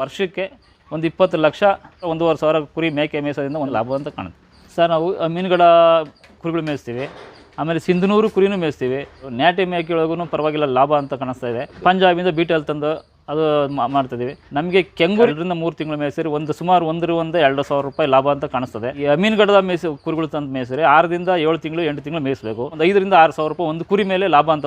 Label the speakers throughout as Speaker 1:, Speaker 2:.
Speaker 1: ವರ್ಷಕ್ಕೆ ಒಂದು ಇಪ್ಪತ್ತು ಲಕ್ಷ, ಒಂದೂವರೆ ಸಾವಿರ ಕುರಿ ಮೇಕೆ ಮೇಯಿಸೋದ್ರಿಂದ ಒಂದು ಲಾಭ ಅಂತ ಕಾಣುತ್ತೆ. ಸರ್, ನಾವು ಮೀನುಗಳ ಕುರಿಗಳು ಮೇಯಿಸ್ತೀವಿ. ಆಮೇಲೆ ಸಿಂಧನೂರು ಕುರಿನೂ ಮೇಯಿಸ್ತೀವಿ. ನ್ಯಾಟಿ ಮೇಕೆ ಒಳಗೂ ಪರವಾಗಿಲ್ಲ ಲಾಭ ಅಂತ ಕಾಣಿಸ್ತಾ ಇದೆ. ಪಂಜಾಬಿಂದ ಬೀಟಲ್ ತಂದು ಅದು ಮಾಡ್ತಿದ್ದೀವಿ. ನಮಗೆ ಕೆಂಗು ಎರಡರಿಂದ ಮೂರು ತಿಂಗಳು ಮೇಯಿಸಿರಿ ಒಂದು, ಸುಮಾರು ಒಂದರ ಒಂದು ಎರಡು ಸಾವಿರ ರೂಪಾಯಿ ಲಾಭ ಅಂತ ಕಾಣಿಸ್ತದೆ. ಈ ಅಮೀನ್ಗಡದ ಮೇಯಿಸಿ, ಕುರಿಗಳು ತಂದು ಮೇಯಿಸಿರಿ ಆರರಿಂದ ಏಳು ತಿಂಗಳು, ಎಂಟು ತಿಂಗಳು ಮೇಯಿಸಬೇಕು. ಒಂದು ಐದರಿಂದ ಆರು ಸಾವಿರ ರೂಪಾಯಿ ಒಂದು ಕುರಿ ಮೇಲೆ ಲಾಭ ಅಂತ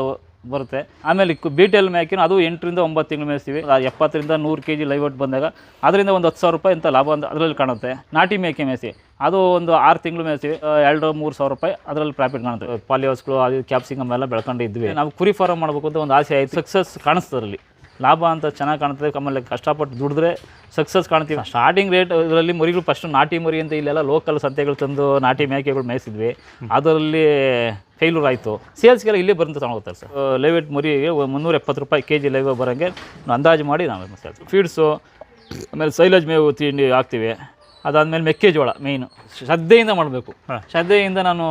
Speaker 1: ಬರುತ್ತೆ. ಆಮೇಲೆ ಬಿ ಟಿ ಎಲ್ ಮೇಕಿನ ಅದು ಎಂಟರಿಂದ ಒಂಬತ್ತು ತಿಂಗಳು ಮೇಯಿಸ್ತೀವಿ. ಎಪ್ಪತ್ತರಿಂದ ನೂರು ಕೆ ಜಿ ಲೈವಟ್ ಬಂದಾಗ ಅದರಿಂದ ಒಂದು ಹತ್ತು ಸಾವಿರ ರೂಪಾಯಿ ಅಂತ ಲಾಭ ಅಂತ ಅದರಲ್ಲಿ ಕಾಣುತ್ತೆ. ನಾಟಿ ಮೇಕೆ ಮೇಯಿಸಿ. ಅದು ಒಂದು ಆರು ತಿಂಗಳು ಮೇಯಿಸ್ತೀವಿ ಎರಡು ಮೂರು ಸಾವಿರ ರೂಪಾಯಿ ಅದರಲ್ಲಿ ಪ್ರಾಫಿಟ್ ಕಾಣುತ್ತೆ. ಪಾಲಿಯೋಸ್ಗಳು ಅದು ಕ್ಯಾಪ್ಸಿಕಮ್ ಎಲ್ಲ ಬೆಳ್ಕೊಂಡು ಇದ್ವಿ. ನಾವು ಕುರಿ ಫಾರಮ್ ಮಾಡಬೇಕು ಅಂತ ಒಂದು ಆಸೆ ಆಯಿತು. ಸಕ್ಸಸ್ ಕಾಣಿಸ್ತದೆ ಅದರಲ್ಲಿ. ಲಾಭ ಅಂತ ಚೆನ್ನಾಗಿ ಕಾಣ್ತದೆ. ಆಮೇಲೆ ಕಷ್ಟಪಟ್ಟು ದುಡಿದ್ರೆ ಸಕ್ಸಸ್ ಕಾಣ್ತೀವಿ. ಸ್ಟಾರ್ಟಿಂಗ್ ರೇಟ್ ಇದರಲ್ಲಿ ಮರಿಗಳು ಫಸ್ಟ್ ನಾಟಿ ಮರಿ ಅಂತ ಇಲ್ಲೆಲ್ಲ ಲೋಕಲ್ ಸಂತೆಗಳು ತಂದು ನಾಟಿ ಮೇಕೆಗಳು ಮೇಯಿಸಿದ್ವಿ. ಅದರಲ್ಲಿ ಫೇಲ್ಯೂರ್ ಆಯಿತು. ಸೇಲ್ಸ್ಗೆಲ್ಲ ಇಲ್ಲೇ ಬಂದು ತಗೊಂಡೋಗ್ತಾರೆ ಸರ್ ಲೇವೆಟ್ ಮರಿಗೆ ಮುನ್ನೂರ ಎಪ್ಪತ್ತು ರೂಪಾಯಿ ಕೆ ಜಿ ಲೈವ್ ಬರೋಂಗೆ ಅಂದಾಜು ಮಾಡಿ ನಾವು ಸೇಲ್ಸ್ ಫೀಡ್ಸು ಆಮೇಲೆ ಸೈಲೇಜ್ ಮೇವು ತಿಂಡಿ ಹಾಕ್ತೀವಿ. ಅದಾದಮೇಲೆ ಮೆಕ್ಕೆಜೋಳ ಮೇಯ್ನು ಶ್ರದ್ಧೆಯಿಂದ ಮಾಡಬೇಕು. ಶ್ರದ್ಧೆಯಿಂದ ನಾನು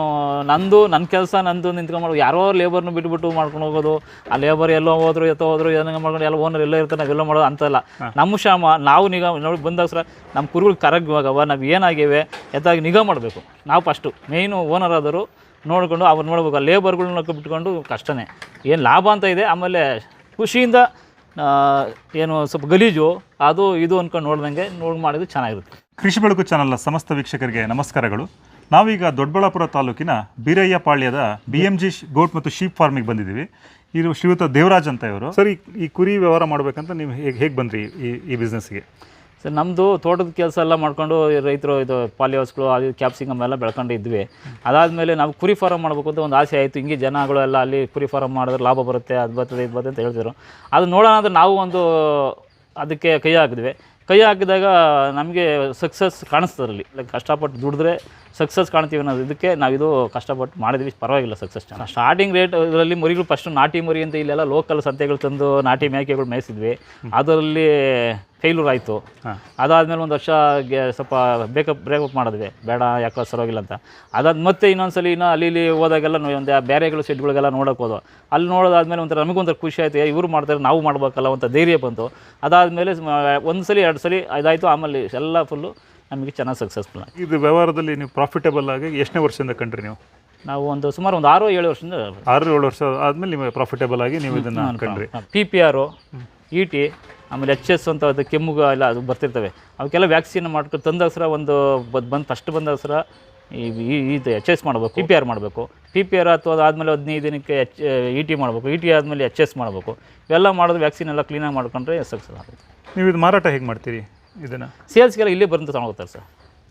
Speaker 1: ನಂದು ನನ್ನ ಕೆಲಸ ನಂದು ನಿಂತ್ಕೊಂಡು ಮಾಡೋದು ಯಾರೋ ಲೇಬರ್ನ ಬಿಟ್ಬಿಟ್ಟು ಮಾಡ್ಕೊಂಡು ಹೋಗೋದು ಆ ಲೇಬರ್ ಎಲ್ಲೋ ಹೋದ್ರು ಎತ್ತೋ ಹೋದ್ರು ಏನಂಗೆ ಮಾಡ್ಕೊಂಡು ಎಲ್ಲ ಓನರ್ ಎಲ್ಲ ಇರ್ತಾರೆ ನಾವೆಲ್ಲ ಮಾಡೋದು ಅಂತಲ್ಲ ನಮ್ಮ ಶ್ರಮ ನಾವು ನಿಗಾ ನೋಡಿ ಬಂದಾಗ ಸರ ನಮ್ಮ ಕುರಿಗಳು ಕರಗುವಾಗವ ನಾವು ಏನಾಗಿವೆ ಎತ್ತಾಗಿ ನಿಗಾ ಮಾಡಬೇಕು. ನಾವು ಫಸ್ಟು ಮೇಯ್ನು ಓನರ್ ಆದರು ನೋಡಿಕೊಂಡು ಅವ್ರು ನೋಡ್ಬೇಕು ಆ ಲೇಬರ್ಗಳನ್ನ ಬಿಟ್ಕೊಂಡು ಕಷ್ಟನೇ. ಏನು ಲಾಭ ಅಂತ ಇದೆ ಆಮೇಲೆ ಖುಷಿಯಿಂದ ಏನು ಸ್ವಲ್ಪ ಗಲೀಜು ಅದು ಇದು ಅಂದ್ಕೊಂಡು ನೋಡ್ದಂಗೆ ನೋಡಿ ಮಾಡಿದ್ರೆ ಚೆನ್ನಾಗಿರುತ್ತೆ.
Speaker 2: ಕೃಷಿ ಬೆಳಕು ಚಾನಲ್ನ ಸಮಸ್ತ ವೀಕ್ಷಕರಿಗೆ ನಮಸ್ಕಾರಗಳು. ನಾವೀಗ ದೊಡ್ಡಬಳ್ಳಾಪುರ ತಾಲೂಕಿನ ಬೀರಯ್ಯ ಪಾಳ್ಯದ ಬಿ ಎಂ ಜಿ ಗೋಟ್ ಮತ್ತು ಶೀಪ್ ಫಾರ್ಮಿಗೆ ಬಂದಿದ್ದೀವಿ. ಇದು ಶ್ರೀಯುತ ದೇವರಾಜ್ ಅಂತ ಇವರು. ಸರ್, ಈ- ಕುರಿ ವ್ಯವಹಾರ ಮಾಡಬೇಕಂತ ನೀವು ಹೇಗೆ ಹೇಗೆ ಬಂದ್ರಿ ಈ ಈ ಬಿಸ್ನೆಸ್ಗೆ
Speaker 1: ಸರ್ ನಮ್ಮದು ತೋಟದ ಕೆಲಸ ಎಲ್ಲ ಮಾಡ್ಕೊಂಡು ರೈತರು ಇದು ಪಾಲಿಹೌಸ್ಗಳು ಅದು ಕ್ಯಾಪ್ಸಿಕಮ್ ಎಲ್ಲ ಬೆಳ್ಕೊಂಡು ಇದ್ವಿ. ಅದಾದಮೇಲೆ ನಾವು ಕುರಿ ಫಾರಮ್ ಮಾಡಬೇಕು ಅಂತ ಒಂದು ಆಸೆ ಆಯಿತು. ಹಿಂಗೆ ಜನಗಳು ಎಲ್ಲ ಅಲ್ಲಿ ಕುರಿ ಫಾರಮ್ ಮಾಡಿದ್ರೆ ಲಾಭ ಬರುತ್ತೆ ಅದು ಬರ್ತದೆ ಇದು ಬರ್ತದೆ ಅಂತ ಹೇಳ್ತಿದ್ರು. ಅದು ನೋಡೋಣ ಅಂದರೆ ನಾವು ಒಂದು ಅದಕ್ಕೆ ಕೈ ಹಾಕಿದ್ವಿ. ಕೈ ಹಾಕಿದಾಗ ನಮಗೆ ಸಕ್ಸಸ್ ಕಾಣಿಸ್ತದ್ರಲ್ಲಿ ಲೈಕ್ ಕಷ್ಟಪಟ್ಟು ದುಡಿದ್ರೆ ಸಕ್ಸಸ್ ಕಾಣ್ತೀವಿ ಅನ್ನೋದು. ಇದಕ್ಕೆ ನಾವು ಇದು ಕಷ್ಟಪಟ್ಟು ಮಾಡಿದ್ವಿ. ಪರವಾಗಿಲ್ಲ ಸಕ್ಸಸ್ ಚೆನ್ನಾಗಿ ಸ್ಟಾರ್ಟಿಂಗ್ ರೇಟ್ ಇದರಲ್ಲಿ ಮುರಿಗಳು ಫಸ್ಟ್ ನಾಟಿ ಮುರಿ ಅಂತ ಇಲ್ಲೆಲ್ಲ ಲೋಕಲ್ ಸಂತೆಗಳು ತಂದು ನಾಟಿ ಮೇಕೆಗಳು ಮೇಯಿಸಿದ್ವಿ. ಅದರಲ್ಲಿ ಫೇಲ್ಯೂರ್ ಆಯಿತು. ಅದಾದಮೇಲೆ ಒಂದು ವರ್ಷ ಗೆ- ಸ್ವಲ್ಪ ಬೇಕಪ್ ಬ್ರೇಕಪ್ ಮಾಡಿದ್ವಿ. ಬೇಡ ಯಾಕೋ ಸರೋಗಿಲ್ಲ ಅಂತ. ಅದಾದ ಮತ್ತೆ ಇನ್ನೊಂದ್ಸಲಿ ಇನ್ನೂ ಅಲ್ಲಿ ಇಲ್ಲಿ ಹೋದಾಗೆಲ್ಲ ಒಂದು ಬೇರೆಗಳು ಸೆಟ್ಗಳಿಗೆಲ್ಲ ನೋಡೋಕೆ ಹೋದೋ ಅಲ್ಲಿ ನೋಡೋದಾದ್ಮೇಲೆ ಒಂಥರ ನಮಗೊಂಥರ ಖುಷಿ ಆಯಿತು. ಇವರು ಮಾಡ್ತಾರೆ ನಾವು ಮಾಡಬೇಕಲ್ಲ ಅಂತ ಧೈರ್ಯ ಬಂತು. ಅದಾದಮೇಲೆ ಒಂದು ಸಲ ಎರಡು ಸಲ ಇದಾಯಿತು. ಆಮೇಲೆ ಎಲ್ಲ ಫುಲ್ಲು ನಮಗೆ ಚೆನ್ನಾಗಿ ಸಕ್ಸಸ್ಫುಲ್ ಆಗಿದೆ
Speaker 2: ಇದು ವ್ಯವಹಾರದಲ್ಲಿ ನೀವು ಪ್ರಾಫಿಟಬಲ್ ಆಗಿ ಎಷ್ಟನೇ ವರ್ಷದಿಂದ ಕಂಡ್ರಿ ನೀವು?
Speaker 1: ನಾವು ಒಂದು ಸುಮಾರು ಒಂದು ಆರು ಏಳು ವರ್ಷದಿಂದ
Speaker 2: ಆರು ಏಳು ವರ್ಷ ಆದಮೇಲೆ ನಿಮಗೆ ಪ್ರಾಫಿಟಬಲ್ ಆಗಿ ನೀವು ಇದನ್ನು ಕಂಡ್ರಿ.
Speaker 1: P P R E T ಆಮೇಲೆ ಎಚ್ ಎಸ್ ಅಂತ ಅದು ಕೆಮ್ಮುಗ ಎಲ್ಲ ಅದು ಬರ್ತಿರ್ತವೆ. ಅವಕ್ಕೆಲ್ಲ ವ್ಯಾಕ್ಸಿನ್ ಮಾಡ್ಕೊಂಡು ತಂದ ಸರ ಒಂದು ಬಂದು ಫಸ್ಟ್ ಬಂದ ಸರ ಈ ಈ- ಇದು ಎಚ್ ಎಸ್ ಮಾಡಬೇಕು ಪಿ ಪಿ ಆರ್ ಮಾಡಬೇಕು. ಪಿ ಪಿ ಆರ್ ಅಥವಾ ಆದಮೇಲೆ ಹದಿನೈದು ದಿನಕ್ಕೆ ಎಚ್ ಇ ಟಿ ಮಾಡಬೇಕು. ಇ ಟಿ ಆದಮೇಲೆ ಎಚ್ ಎಸ್ ಮಾಡಬೇಕು. ಇವೆಲ್ಲ ಮಾಡೋದು ವ್ಯಾಕ್ಸಿನ್ ಎಲ್ಲ ಕ್ಲೀನಾಗಿ ಮಾಡ್ಕೊಂಡ್ರೆ ಸಕ್ಸಸ್ ಆಗುತ್ತೆ.
Speaker 2: ನೀವು ಇದು ಮಾರಾಟ ಹೇಗೆ ಮಾಡ್ತೀರಿ? ಇದನ್ನು?
Speaker 1: ಸೇಲ್ಸ್ಗೆಲ್ಲ ಇಲ್ಲೇ ಬಂದು ತಗೊಂಡೋಗ್ತಾರೆ ಸರ್.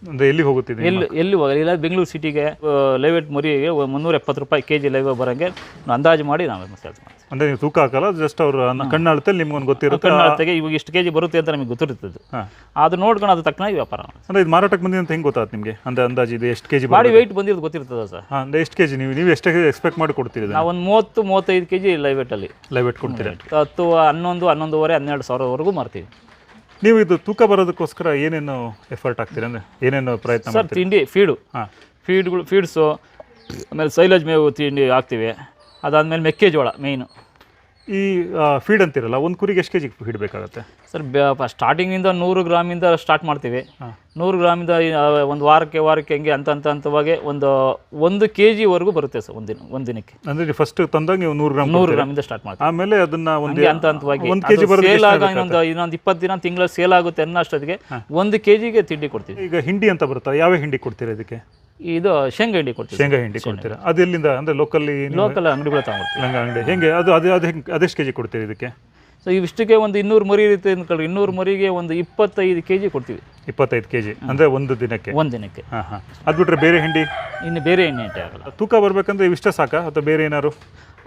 Speaker 2: ಅಂದರೆ ಎಲ್ಲಿ ಹೋಗುತ್ತಿದೆ
Speaker 1: ಎಲ್ಲಿ ಎಲ್ಲಿ ಹೋಗಲಿ ಇಲ್ಲ ಬೆಂಗಳೂರು ಸಿಟಿಗೆ ಲೈವೇಟ್ ಮರಿಗೆ ಮುನ್ನೂರ ಎಪ್ಪತ್ತು ರೂಪಾಯಿ ಕೆ ಜಿ ಲೈವ್ ಬರೋಂಗೆ ಅಂದಾಜು ಮಾಡಿ ನಾವು ಸೇಲ್ಸ್ ಮಾಡ್ತೀವಿ.
Speaker 2: ಅಂದರೆ ನೀವು ತೂಕ ಹಾಕಲ್ಲ ಜಸ್ಟ್ ಅವರು ಕಣ್ಣಾಳತಲ್ಲಿ ನಿಮ್ಗೊಂದು ಗೊತ್ತಿರುತ್ತೆ
Speaker 1: ಕನ್ನಡತೆಗೆ ಇವಾಗ ಇಷ್ಟು ಕೆ ಜಿ ಬರುತ್ತೆ ಅಂತ ನಮಗೆ ಗೊತ್ತಿರ್ತದೆ.
Speaker 2: ಹಾಂ.
Speaker 1: ಅದು ನೋಡ್ಕೊಂಡು ಅದು ತಕ್ಕನಾಗಿ ವ್ಯಾಪಾರ.
Speaker 2: ಅಂದರೆ ಇದು ಮಾರಾಟಕ್ಕೆ ಬಂದಿದೆ ಅಂತ ಹೆಂಗೆ ಗೊತ್ತಾಗುತ್ತೆ ನಿಮಗೆ? ಅಂದರೆ ಅಂದಾಜು ಇದು ಎಷ್ಟು ಕೆ ಜಿ
Speaker 1: ಬಾಡಿ ವೆಯ್ಟ್ ಬಂದಿರೋದು ಗೊತ್ತಿರ್ತದೆ ಸರ್.
Speaker 2: ಹಾಂ ಅಂದರೆ ಎಷ್ಟು ಕೆ ಜಿ ನೀವು ನೀವು ಎಷ್ಟು ಎಕ್ಸ್ಪೆಕ್ಟ್ ಮಾಡಿ ಕೊಡ್ತೀರಿ
Speaker 1: ನಾವು ಒಂದು ಮೂವತ್ತು ಮೂವತ್ತೈದು ಕೆ ಜಿ
Speaker 2: ಲೈವೇಟಲ್ಲಿ ಲೈವೇಟ್ ಕೊಡ್ತೀರಾ?
Speaker 1: ಹತ್ತು ಹನ್ನೊಂದು ಹನ್ನೊಂದುವರೆ ಹನ್ನೆರಡು ಸಾವಿರವರೆಗೂ ಮಾರ್ತೀವಿ.
Speaker 2: ನೀವು ಇದು ತೂಕ ಬರೋದಕ್ಕೋಸ್ಕರ ಏನೇನು ಎಫರ್ಟ್ ಆಗ್ತೀರಾ ಅಂದರೆ ಏನೇನು ಪ್ರಯತ್ನ
Speaker 1: ಸರ್
Speaker 2: ಮಾಡ್ತೀರಿ?
Speaker 1: ತಿಂಡಿ ಫೀಡು
Speaker 2: ಹಾಂ.
Speaker 1: ಫೀಡ್ಗಳು ಫೀಡ್ಸು ಆಮೇಲೆ ಸೈಲೇಜ್ ಮೇವು ತಿಂಡಿ ಹಾಕ್ತೀವಿ. ಅದಾದಮೇಲೆ ಮೆಕ್ಕೆಜೋಳ ಮೇಯ್ನು
Speaker 2: ಈ ಫೀಡ್ ಅಂತಿರಲ್ಲ ಒಂದು ಕುರಿಗೆ ಎಷ್ಟು ಕೆ ಜಿ ಫೀಡ್ ಬೇಕಾಗುತ್ತೆ?
Speaker 1: ಸರ್ ಸ್ಟಾರ್ಟಿಂಗಿಂದ ನೂರು ಗ್ರಾಮಿಂದ ಸ್ಟಾರ್ಟ್ ಮಾಡ್ತೀವಿ. ನೂರು ಗ್ರಾಮಿಂದ ಒಂದು ವಾರಕ್ಕೆ ವಾರಕ್ಕೆ ಹೆಂಗೆ ಅಂತ ಅಂತ ಹಂತವಾಗಿ ಒಂದು ಒಂದು ಕೆ ಜಿವರೆಗೂ ಬರುತ್ತೆ ಸರ್ ಒಂದಿನ ದಿನ ಒಂದು ದಿನಕ್ಕೆ
Speaker 2: ಅಂದರೆ ಫಸ್ಟ್ ತಂದಾಗ ನೀವು ನೂರು ಗ್ರಾಮ್
Speaker 1: ನೂರು ಗ್ರಾಮಿಂದ ಸ್ಟಾರ್ಟ್ ಮಾಡ್ತೀವಿ.
Speaker 2: ಆಮೇಲೆ ಅದನ್ನ ಒಂದು
Speaker 1: ಹಂತ ಹಂತವಾಗಿ
Speaker 2: ಒಂದು ಕೆ ಜಿ
Speaker 1: ಸೇಲ್ ಆಗ ಇನ್ನೊಂದು ಇನ್ನೊಂದು ಇಪ್ಪತ್ತು ದಿನ ತಿಂಗಳ ಸೇಲ್ ಆಗುತ್ತೆ ಅನ್ನೋ ಅಷ್ಟೊತ್ತಿಗೆ ಒಂದು ಕೆ ಜಿಗೆ ತಿಂಡಿ ಕೊಡ್ತೀವಿ.
Speaker 2: ಈಗ ಹಿಂಡಿ ಅಂತ ಬರುತ್ತೆ? ಯಾವ ಹಿಂಡಿ ಕೊಡ್ತೀರಾ ಇದಕ್ಕೆ?
Speaker 1: ಇದು ಶೇಂಗಾ ಹಿಂಡಿ ಕೊಡ್ತೀವಿ
Speaker 2: ಶೇಂಗಾ ಹಿಂಡಿ ಕೊಡ್ತೀರಾ? ಅದು ಎಲ್ಲಿಂದ? ಅಂದರೆ ಲೋಕಲ್ಲಿ
Speaker 1: ಲೋಕಲ್ ಅಂಗಡಿಗಳು ತಗೊಳ್ತೀವಿ
Speaker 2: ಲಂಗ ಅಂಗಡಿ. ಹೆಂಗೆ? ಅದು ಅದು ಅದು ಹೆಂಗೆ ಅದೆಷ್ಟು ಕೆ ಜಿ ಕೊಡ್ತೀರಿ ಇದಕ್ಕೆ?
Speaker 1: ಸೊ ಇವಿಷ್ಟಕ್ಕೆ ಒಂದು ಇನ್ನೂರು ಮರಿ ಇರುತ್ತೆ ಅಂದ್ಕೊಳ್ಳಿ ಇನ್ನೂರು ಮರಿಗೆ ಒಂದು ಇಪ್ಪತ್ತೈದು ಕೆ ಜಿ ಕೊಡ್ತೀವಿ.
Speaker 2: ಇಪ್ಪತ್ತೈದು ಕೆ ಜಿ ಅಂದರೆ ಒಂದು ದಿನಕ್ಕೆ?
Speaker 1: ಒಂದು ದಿನಕ್ಕೆ.
Speaker 2: ಹಾಂ ಹಾಂ. ಅದು ಬಿಟ್ಟರೆ ಬೇರೆ ಹಿಂಡಿ?
Speaker 1: ಇನ್ನು ಬೇರೆ ಎಣ್ಣೆ ಅಂತ ಆಗಲ್ಲ.
Speaker 2: ತೂಕ ಬರಬೇಕಂದ್ರೆ ಇವಿಷ್ಟ ಸಾಕಾ? ಅಥವಾ ಬೇರೆ ಏನಾದ್ರು?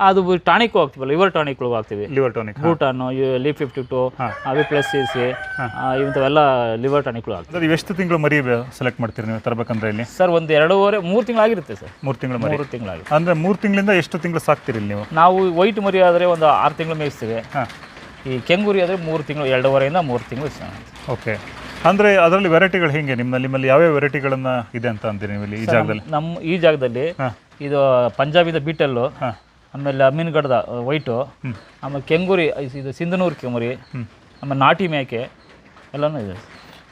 Speaker 1: ಅದು ಟಾನಿಕ್ ಹೋಗ್ತೀವಲ್ಲ ಲಿವರ್ ಟಾನಿಕ್ ಹೋಗ್ತೀವಿ
Speaker 2: ಲಿವರ್ ಟಾನಿಕ್
Speaker 1: ಬೂಟಾನು ಲೀ ಫಿಫ್ಟಿ ಟು ಅವಿ ಪ್ಲಸ್ ಸಿ ಸಿ ಇಂಥವೆಲ್ಲ ಲಿವರ್ ಟಾನಿಕ್ಗಳು
Speaker 2: ಆಗ್ತದೆ ಎಷ್ಟು ತಿಂಗಳು ಮರಿ ಸೆಲೆಕ್ಟ್ ಮಾಡ್ತೀರಿ ನೀವು ತರಬೇಕಂದ್ರೆ ಇಲ್ಲಿ?
Speaker 1: ಸರ್ ಒಂದು ಎರಡೂವರೆ ಮೂರು ತಿಂಗಳಾಗಿರುತ್ತೆ ಸರ್.
Speaker 2: ಮೂರು ತಿಂಗಳು ಮರಿ.
Speaker 1: ಮೂರು ತಿಂಗಳಾಗಿರುತ್ತೆ
Speaker 2: ಅಂದ್ರೆ ಮೂರು ತಿಂಗಳಿಂದ ಎಷ್ಟು ತಿಂಗಳು ಸಾಕ್ತೀರಿ ನೀವು?
Speaker 1: ನಾವು ವೈಟ್ ಮರಿ ಆದರೆ ಒಂದು ಆರು ತಿಂಗಳು ಮೇಯಿಸ್ತೀವಿ. ಈ ಕೆಂಗುರಿ ಆದರೆ ಮೂರು ತಿಂಗಳು ಎರಡೂವರೆಯಿಂದ ಮೂರು ತಿಂಗಳು
Speaker 2: ಓಕೆ. ಅಂದರೆ ಅದರಲ್ಲಿ ವೆರೈಟಿಗಳು ಹೇಗೆ? ನಿಮ್ಮಲ್ಲಿ ನಿಮ್ಮಲ್ಲಿ ಯಾವ್ಯಾವ ವೆರೈಟಿಗಳನ್ನು ಇದೆ ಅಂತ ಅಂತೀರಿ ನೀವು ಇಲ್ಲಿ ಈ ಜಾಗದಲ್ಲಿ?
Speaker 1: ನಮ್ಮ ಈ ಜಾಗದಲ್ಲಿ ಇದು ಪಂಜಾಬಿದ ಬೀಟಲ್ಲು ಆಮೇಲೆ ಅಮೀನ್ಗಢದ ವೈಟು ಆಮೇಲೆ ಕೆಂಗುರಿ ಇದು ಸಿಂಧನೂರು ಕೆಂಗುರಿ ಆಮೇಲೆ ನಾಟಿ ಮೇಕೆ ಎಲ್ಲನೂ ಇದೆ.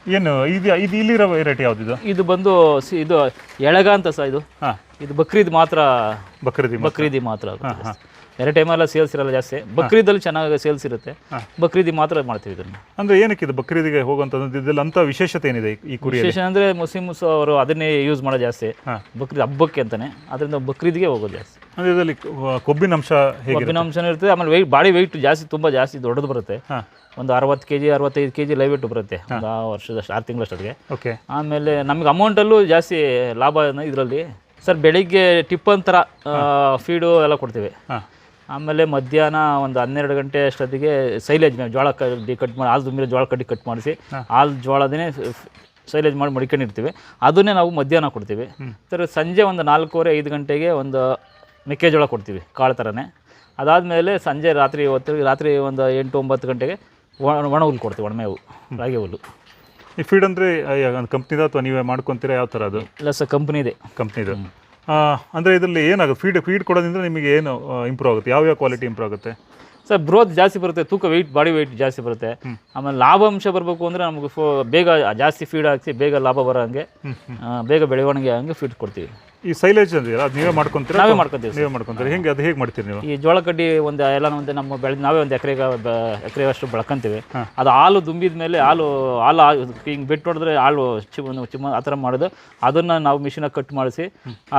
Speaker 2: ಏನು ಇದು ಇದು ಇಲ್ಲಿರೋ ವೆರೈಟಿ ಯಾವ್ದಿದು
Speaker 1: ಇದು? ಬಂದು ಸಿ- ಇದು ಎಳಗ ಅಂತ ಸಹ ಇದು?
Speaker 2: ಹಾಂ.
Speaker 1: ಇದು ಬಕ್ರೀದ್ ಮಾತ್ರ
Speaker 2: ಬಕ್ರೀದಿ
Speaker 1: ಬಕ್ರೀದಿ ಮಾತ್ರ. ಬೇರೆ ಟೈಮೆಲ್ಲ ಸೇಲ್ಸ್ ಇರಲ್ಲ ಜಾಸ್ತಿ. ಬಕ್ರೀದಲ್ಲಿ ಚೆನ್ನಾಗಿ ಸೇಲ್ಸ್ ಇರುತ್ತೆ. ಬಕ್ರೀದಿ ಮಾತ್ರ ಮಾಡ್ತೀವಿ ಇದನ್ನು.
Speaker 2: ಅಂದರೆ ಏನಕ್ಕೆ ಇದು ಬಕ್ರೀದಿಗೆ ಹೋಗುವಂಥದ್ದು? ಇದರಲ್ಲಿ ಅಂಥ ವಿಶೇಷತೆ ಏನಿದೆ ಈ- ಕುರಿ
Speaker 1: ವಿಶೇಷ ಅಂದರೆ ಮುಸ್ಲಿಮ್ಸ್ ಅವರು ಅದನ್ನೇ ಯೂಸ್ ಮಾಡೋ ಜಾಸ್ತಿ. ಬಕ್ರೀದ್ ಹಬ್ಬಕ್ಕೆ ಅಂತಾನೆ. ಅದರಿಂದ ಬಕ್ರೀದಿಗೆ ಹೋಗೋದು ಜಾಸ್ತಿ.
Speaker 2: ಅಂದರೆ ಇದರಲ್ಲಿ ಕೊಬ್ಬಿನ ಅಂಶ
Speaker 1: ಕಬ್ಬಿನ ಅಂಶನೂ ಇರುತ್ತೆ ಆಮೇಲೆ ವೆಯ್ಟ್ ಬಾಡಿ ವೆಯ್ಟ್ ಜಾಸ್ತಿ ತುಂಬ ಜಾಸ್ತಿ ದೊಡ್ಡದು ಬರುತ್ತೆ. ಒಂದು ಅರವತ್ತು ಕೆ ಜಿ ಅರವತ್ತೈದು ಕೆ ಜಿ ಲೈವ್ ವೆಯ್ಟ್ ಬರುತ್ತೆ ಒಂದು ಆ ವರ್ಷದಷ್ಟು ಆರು ತಿಂಗಳಷ್ಟೊತ್ತಿಗೆ
Speaker 2: ಓಕೆ.
Speaker 1: ಆಮೇಲೆ ನಮಗೆ ಅಮೌಂಟಲ್ಲೂ ಜಾಸ್ತಿ ಲಾಭ ಇದರಲ್ಲಿ. ಸರ್ ಬೆಳಿಗ್ಗೆ ಟಿಪ್ಪನ್ ಥರ ಫೀಡು ಎಲ್ಲ ಕೊಡ್ತೀವಿ.
Speaker 2: ಹಾಂ.
Speaker 1: ಆಮೇಲೆ ಮಧ್ಯಾಹ್ನ ಒಂದು ಹನ್ನೆರಡು ಗಂಟೆ ಅಷ್ಟೊತ್ತಿಗೆ ಸೈಲೇಜ್ ಮೇಲೆ ಜೋಳ ಕಡ್ಡಿ ಕಟ್ ಮಾಡಿ ಹಾಲು ತುಂಬಿರೋ ಜೋಳ ಕಡ್ಡಿ ಕಟ್ ಮಾಡಿಸಿ ಹಾಲು ಜೋಳದೇ ಸೈಲೇಜ್ ಮಾಡಿ ಮಡಿಕೊಂಡಿರ್ತೀವಿ. ಅದನ್ನೇ ನಾವು ಮಧ್ಯಾಹ್ನ ಕೊಡ್ತೀವಿ. ಸರ್ ಸಂಜೆ ಒಂದು ನಾಲ್ಕೂವರೆ ಐದು ಗಂಟೆಗೆ ಒಂದು ಮೆಕ್ಕೆಜೋಳ ಕೊಡ್ತೀವಿ ಕಾಳು ಥರನೇ ಅದಾದಮೇಲೆ ಸಂಜೆ ರಾತ್ರಿ ಹೊತ್ತು ರಾತ್ರಿ ಒಂದು ಎಂಟು ಒಂಬತ್ತು ಗಂಟೆಗೆ ಒಣ ಒಣ ಹುಲ್ಲು ಕೊಡ್ತೀವಿ ಒಣಮೇವು ರಾಗಿ ಹುಲ್ಲು.
Speaker 2: ಈ ಫೀಡ್ ಅಂದರೆ ಕಂಪ್ನಿದ ಅಥವಾ ನೀವೇ ಮಾಡ್ಕೊತೀರಾ? ಯಾವ ಥರ ಅದು?
Speaker 1: ಇಲ್ಲ ಸರ್ ಕಂಪ್ನಿದೆ
Speaker 2: ಕಂಪ್ನಿದು ಅಂದರೆ ಇದರಲ್ಲಿ ಏನಾಗುತ್ತೆ? ಫೀಡ್ ಫೀಡ್ ಕೊಡೋದ್ರಿಂದ ನಿಮಗೆ ಏನು ಇಂಪ್ರೂವ್ ಆಗುತ್ತೆ? ಯಾವ ಯಾವ ಕ್ವಾಲಿಟಿ ಇಂಪ್ರೂವ್ ಆಗುತ್ತೆ?
Speaker 1: ಸರ್ ಗ್ರೋತ್ ಜಾಸ್ತಿ ಬರುತ್ತೆ ತೂಕ ವೆಯ್ಟ್ ಬಾಡಿ ವೆಯ್ಟ್ ಜಾಸ್ತಿ ಬರುತ್ತೆ. ಆಮೇಲೆ ಲಾಭಾಂಶ ಬರಬೇಕು ಅಂದರೆ ನಮಗೆ ಫೋ ಬೇಗ ಜಾಸ್ತಿ ಫೀಡ್ ಹಾಕಿ ಬೇಗ ಲಾಭ ಬರೋ ಹಂಗೆ ಬೇಗ ಬೆಳವಣಿಗೆ ಹಂಗೆ ಫೀಡ್ ಕೊಡ್ತೀವಿ.
Speaker 2: ಈ ಸೈಲೇಜ್ ಅಂದಿರ ಅದು ನೀವೇ ಮಾಡ್ಕೊಂತೀರಾ
Speaker 1: ನಾವೇ
Speaker 2: ಮಾಡ್ಕೊಂತೀವಿ
Speaker 1: ಮಾಡ್ಕೊತೀವಿ
Speaker 2: ನೀವೇ ಮಾಡ್ಕೊಂತೀರಿ? ಹೆಂಗೆ ಅದು ಹೇಗೆ ಮಾಡ್ತೀರಿ ನೀವು?
Speaker 1: ಈ ಜೋಳ ಕಡ್ಡಿ ಒಂದು ಎಲ್ಲ ಒಂದು ನಮ್ಮ ಬೆಳೆದು ನಾವೇ ಒಂದು ಎಕರೆಗೆ ಎಕರೆ ಅಷ್ಟು ಬೆಳ್ಕೊಂತೀವಿ. ಅದು ಹಾಲು ದುಂಬಿದ ಮೇಲೆ ಹಾಲು ಹಾಲು ಹಿಂಗೆ ಬಿಟ್ಟು ಹೊಡೆದ್ರೆ ಹಾಲು ಚಿಮ್ಮ ಚಿಮ್ಮ ಆ ಥರ ಮಾಡೋದು. ಅದನ್ನು ನಾವು ಮಿಷಿನಾಗ ಕಟ್ ಮಾಡಿಸಿ